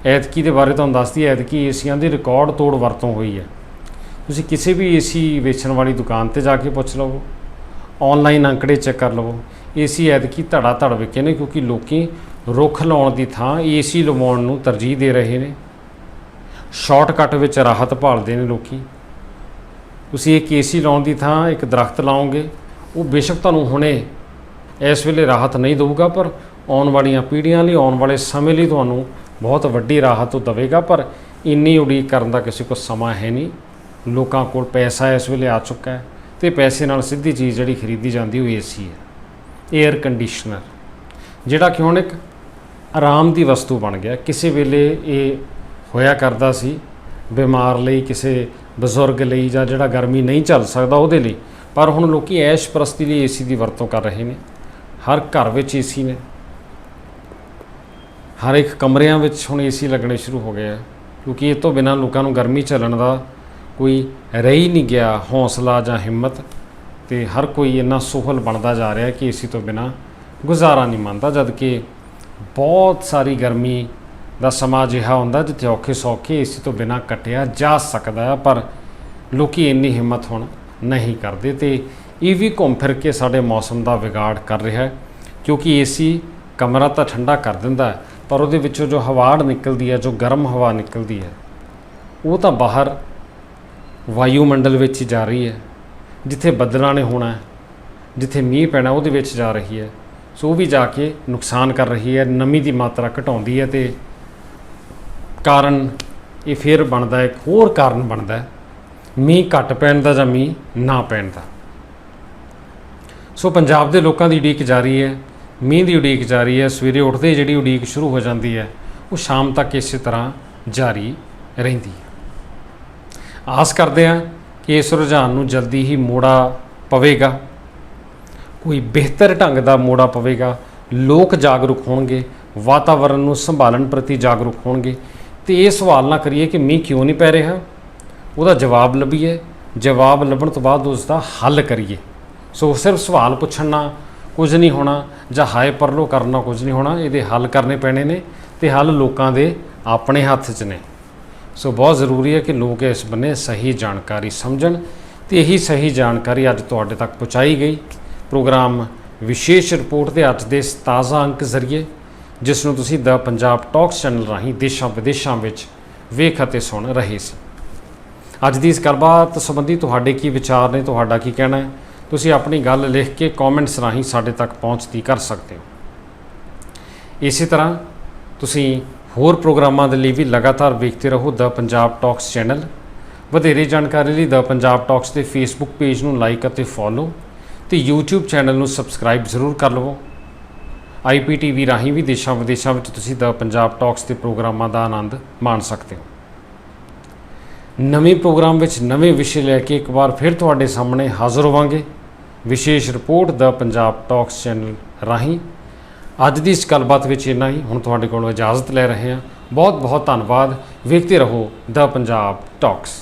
ਐਤਕੀ ਦੇ ਬਾਰੇ ਤੁਹਾਨੂੰ ਦੱਸਦੀ ਹੈ, ਐਤਕੀ ਏਸੀਆਂ ਦੀ ਰਿਕਾਰਡ ਤੋੜ ਵਰਤੋਂ ਹੋਈ ਹੈ। ਤੁਸੀਂ ਕਿਸੇ ਵੀ ਏਸੀ ਵੇਚਣ ਵਾਲੀ ਦੁਕਾਨ ਤੇ ਜਾ ਕੇ ਪੁੱਛ ਲਵੋ ਆਨਲਾਈਨ ਅੰਕੜੇ ਚੈੱਕ ਕਰ ਲਵੋ। ਏਸੀ ਐਤਕੀ ਧੜਾ ਧੜ ਵਿਕੇ ਨੇ ਕਿਉਂਕਿ ਲੋਕੀ ਰੁੱਖ ਲਾਉਣ ਦੀ ਥਾਂ ਏਸੀ ਲਵਾਉਣ ਨੂੰ ਤਰਜੀਹ ਦੇ ਰਹੇ ਨੇ। ਸ਼ਾਰਟਕਟ ਵਿੱਚ ਰਾਹਤ ਭਾਲਦੇ ਨੇ ਲੋਕੀ। ਤੁਸੀਂ ਇੱਕ ਏਸੀ ਲਾਉਣ ਦੀ ਥਾਂ, ਇੱਕ ਦਰਖਤ ਲਾਓਗੇ, ਉਹ ਬੇਸ਼ੱਕ ਤੁਹਾਨੂੰ ਹੁਣੇ ਇਸ ਵੇਲੇ ਰਾਹਤ ਨਹੀਂ ਦੇਊਗਾ, ਪਰ ਆਉਣ ਵਾਲੀਆਂ ਪੀੜ੍ਹੀਆਂ ਲਈ, ਆਉਣ ਵਾਲੇ ਸਮੇਂ ਲਈ ਤੁਹਾਨੂੰ ਬਹੁਤ ਵੱਡੀ ਰਾਹਤ ਉਹ ਦੇਵੇਗਾ, ਪਰ ਇੰਨੀ ਉਡੀਕ ਕਰਨ ਦਾ ਕਿਸੇ ਕੋਲ ਸਮਾਂ ਹੈ ਨਹੀਂ। ਲੋਕਾਂ ਕੋਲ ਪੈਸਾ ਇਸ ਵੇਲੇ ਆ ਚੁੱਕਾ ਹੈ ਤੇ ਪੈਸੇ ਨਾਲ ਸਿੱਧੀ ਚੀਜ਼ ਜਿਹੜੀ ਖਰੀਦੀ ਜਾਂਦੀ ਉਹ ਏਸੀ ਹੈ 에ਅਰ ਕੰਡੀਸ਼ਨਰ ਜਿਹੜਾ ਕਿ ਹੁਣ ਇੱਕ ਆਰਾਮ ਦੀ ਵਸਤੂ ਬਣ ਗਿਆ। ਕਿਸੇ ਵੇਲੇ ਇਹ ਹੋਇਆ ਕਰਦਾ ਸੀ, ਬਿਮਾਰ ਲਈ, ਕਿਸੇ ਬਜ਼ੁਰਗ ਲਈ ਜਾਂ ਜਿਹੜਾ ਗਰਮੀ ਨਹੀਂ ਝੱਲ ਸਕਦਾ ਉਹਦੇ ਲਈ, ਪਰ ਹੁਣ ਲੋਕੀ ਐਸ਼ ਪ੍ਰਸਤੀ ਲਈ ਏਸੀ ਦੀ ਵਰਤੋਂ ਕਰ ਰਹੇ ਨੇ। ਹਰ ਘਰ ਵਿੱਚ ਏਸੀ ਨੇ। ਹਰ ਇੱਕ ਕਮਰਿਆਂ ਵਿੱਚ ਹੁਣ ਏਸੀ ਲੱਗਣੇ ਸ਼ੁਰੂ ਹੋ ਗਏ ਆ, ਕਿਉਂਕਿ ਇਹ ਤੋਂ ਬਿਨਾਂ ਲੋਕਾਂ ਨੂੰ ਗਰਮੀ ਝੱਲਣ ਦਾ ਕੋਈ ਰਹੀ ਨਹੀਂ ਗਿਆ ਹੌਸਲਾ ਜਾਂ ਹਿੰਮਤ ਤੇ ਹਰ ਕੋਈ ਇੰਨਾ ਸੋਹਲ ਬਣਦਾ ਜਾ ਰਿਹਾ ਕਿ ਏਸੀ ਤੋਂ ਬਿਨਾਂ ਗੁਜ਼ਾਰਾ ਨਹੀਂ ਮੰਨਦਾ ਜਦ ਕਿ ਬਹੁਤ ਸਾਰੀ ਗਰਮੀ ਦਾ ਸਮਾਂ ਅਜਿਹਾ ਹੁੰਦਾ ਜਿੱਥੇ ਔਖੇ ਸੌਖੇ ਏਸੀ ਤੋਂ ਬਿਨਾਂ ਕੱਟਿਆ ਜਾ ਸਕਦਾ ਹੈ, ਪਰ ਲੋਕੀ ਇੰਨੀ ਹਿੰਮਤ ਹੁਣ ਨਹੀਂ ਕਰਦੇ ਤੇ ਇਹ ਵੀ ਘੁੰਮ ਫਿਰ ਕੇ ਸਾਡੇ ਮੌਸਮ ਦਾ ਵਿਗਾੜ ਕਰ ਰਿਹਾ ਹੈ, ਕਿਉਂਕਿ ਏਸੀ ਕਮਰਾ ਤਾਂ ਠੰਡਾ ਕਰ ਦਿੰਦਾ ਹੈ। ਪਰ ਉਹਦੇ ਵਿੱਚੋਂ ਜੋ ਹਵਾੜ ਨਿਕਲਦੀ ਹੈ, ਜੋ ਗਰਮ ਹਵਾ ਨਿਕਲਦੀ ਹੈ, ਉਹ ਤਾਂ ਬਾਹਰ ਵਾਯੂਮੰਡਲ ਵਿੱਚ ਹੀ ਜਾ ਰਹੀ ਹੈ, ਜਿੱਥੇ ਬੱਦਲਾਂ ਨੇ ਹੋਣਾ ਹੈ, ਜਿੱਥੇ ਮੀਂਹ ਪੈਣਾ ਉਹਦੇ ਵਿੱਚ ਜਾ ਰਹੀ ਹੈ। ਸੋ ਉਹ ਵੀ ਜਾ ਕੇ ਨੁਕਸਾਨ ਕਰ ਰਹੀ ਹੈ, ਨਮੀ ਦੀ ਮਾਤਰਾ ਘਟਾਉਂਦੀ ਹੈ ਤੇ ਕਾਰਨ ਇਹ ਫਿਰ ਬਣਦਾ ਇੱਕ ਹੋਰ ਕਾਰਨ ਬਣਦਾ ਮੀਂਹ ਘੱਟ ਪੈਣ ਦਾ ਜਾਂ ਮੀਂਹ ਨਾ ਪੈਣ ਦਾ। ਸੋ ਪੰਜਾਬ ਦੇ ਲੋਕਾਂ ਦੀ ਉਡੀਕ ਜਾਰੀ ਹੈ ਮੀਂਹ ਦੀ ਉਡੀਕ ਜਾਰੀ ਹੈ, ਸਵੇਰੇ ਉੱਠਦੇ ਜਿਹੜੀ ਉਡੀਕ ਸ਼ੁਰੂ ਹੋ ਜਾਂਦੀ ਹੈ, ਉਹ ਸ਼ਾਮ ਤੱਕ ਇਸੇ ਤਰ੍ਹਾਂ ਜਾਰੀ ਰਹਿੰਦੀ ਹੈ। ਆਸ ਕਰਦੇ ਹਾਂ ਕਿ ਇਸ ਰੁਝਾਨ ਨੂੰ ਜਲਦੀ ਹੀ ਮੋੜਾ ਪਵੇਗਾ, ਕੋਈ ਬਿਹਤਰ ਢੰਗ ਦਾ ਮੋੜਾ ਪਵੇਗਾ, ਲੋਕ ਜਾਗਰੂਕ ਹੋਣਗੇ ਵਾਤਾਵਰਣ ਨੂੰ ਸੰਭਾਲਣ ਪ੍ਰਤੀ ਜਾਗਰੂਕ ਹੋਣਗੇ, ਤੇ ਇਹ ਸਵਾਲ ਨਾ ਕਰੀਏ ਕਿ ਮੀਂਹ ਕਿਉਂ ਨਹੀਂ ਪੈ ਰਿਹਾ? ਉਹਦਾ ਜਵਾਬ ਲੱਭੀਏ, ਜਵਾਬ ਲੱਭਣ ਤੋਂ ਬਾਅਦ ਉਸ ਦਾ ਹੱਲ ਕਰੀਏ। ਸੋ ਸਿਰਫ ਸਵਾਲ ਪੁੱਛਣ ਨਾਲ ਕੁਝ ਨਹੀਂ ਹੋਣਾ ਜਾਂ ਹਾਏ ਪਰਲੋ ਕਰਨਾ ਕੁਝ ਨਹੀਂ ਹੋਣਾ, ਇਹਦੇ ਹੱਲ ਕਰਨੇ ਪੈਣੇ ਨੇ ਤੇ ਹੱਲ ਲੋਕਾਂ ਦੇ ਆਪਣੇ ਹੱਥ 'ਚ ਨੇ। ਸੋ ਬਹੁਤ ਜ਼ਰੂਰੀ ਹੈ ਕਿ ਲੋਕ ਇਸ ਬੰਨੇ ਸਹੀ ਜਾਣਕਾਰੀ ਸਮਝਣ ਤੇ ਇਹੀ ਸਹੀ ਜਾਣਕਾਰੀ ਅੱਜ ਤੁਹਾਡੇ ਤੱਕ ਪਹੁੰਚਾਈ ਗਈ। ਪ੍ਰੋਗਰਾਮ ਵਿਸ਼ੇਸ਼ ਰਿਪੋਰਟ ਦੇ ਅੱਜ ਦੇ ਤਾਜ਼ਾ ਅੰਕ ਜ਼ਰੀਏ, ਜਿਸ ਨੂੰ ਤੁਸੀਂ ਦ ਪੰਜਾਬ ਟਾਕਸ ਚੈਨਲ ਰਾਹੀਂ ਦੇਸ਼ਾਂ ਵਿਦੇਸ਼ਾਂ ਵਿੱਚ ਵੇਖ ਅਤੇ ਸੁਣ ਰਹੇ ਸੀ। ਅੱਜ ਦੀ ਇਸ ਗੱਲਬਾਤ ਸੰਬੰਧੀ ਤੁਹਾਡੇ ਕੀ ਵਿਚਾਰ ਨੇ, ਤੁਹਾਡਾ ਕੀ ਕਹਿਣਾ ਹੈ? ਤੁਸੀਂ ਆਪਣੀ ਗੱਲ ਲਿਖ ਕੇ ਕਮੈਂਟਸ ਰਾਹੀਂ ਸਾਡੇ ਤੱਕ ਪਹੁੰਚਦੀ ਕਰ ਸਕਦੇ ਹੋ। ਇਸੇ ਤਰ੍ਹਾਂ ਤੁਸੀਂ ਹੋਰ ਪ੍ਰੋਗਰਾਮਾਂ ਦੇ ਲਈ ਵੀ ਲਗਾਤਾਰ ਵੇਖਦੇ ਰਹੋ ਦ ਪੰਜਾਬ ਟਾਕਸ ਚੈਨਲ। ਵਧੇਰੇ ਜਾਣਕਾਰੀ ਲਈ ਦ ਪੰਜਾਬ ਟਾਕਸ ਦੇ ਫੇਸਬੁੱਕ ਪੇਜ ਨੂੰ ਲਾਈਕ ਅਤੇ ਫੋਲੋ ਤੇ YouTube ਚੈਨਲ ਨੂੰ ਸਬਸਕ੍ਰਾਈਬ ਜ਼ਰੂਰ ਕਰ ਲਵੋ। IPTV ਰਾਹੀਂ ਵੀ ਦੇਸ਼ਾਂ ਵਿਦੇਸ਼ਾਂ ਵਿੱਚ ਤੁਸੀਂ ਦ ਪੰਜਾਬ ਟਾਕਸ ਦੇ ਪ੍ਰੋਗਰਾਮਾਂ ਦਾ ਆਨੰਦ ਮਾਣ ਸਕਦੇ ਹੋ। ਨਵੇਂ ਪ੍ਰੋਗਰਾਮ ਵਿੱਚ ਨਵੇਂ ਵਿਸ਼ੇ ਲੈ ਕੇ ਇੱਕ ਵਾਰ ਫਿਰ ਤੁਹਾਡੇ ਸਾਹਮਣੇ ਹਾਜ਼ਰ ਹੋਵਾਂਗੇ। ਵਿਸ਼ੇਸ਼ ਰਿਪੋਰਟ ਦਾ ਪੰਜਾਬ ਟਾਕਸ ਚੈਨਲ ਰਾਹੀਂ। ਅੱਜ ਦੀ ਇਸ ਗੱਲਬਾਤ ਵਿੱਚ ਇੰਨਾ ਹੀ। ਹੁਣ ਤੁਹਾਡੇ ਕੋਲੋਂ ਇਜਾਜ਼ਤ ਲੈ ਰਹੇ ਹਾਂ। ਬਹੁਤ ਬਹੁਤ ਧੰਨਵਾਦ। ਵੇਖਦੇ ਰਹੋ ਦਾ ਪੰਜਾਬ ਟਾਕਸ।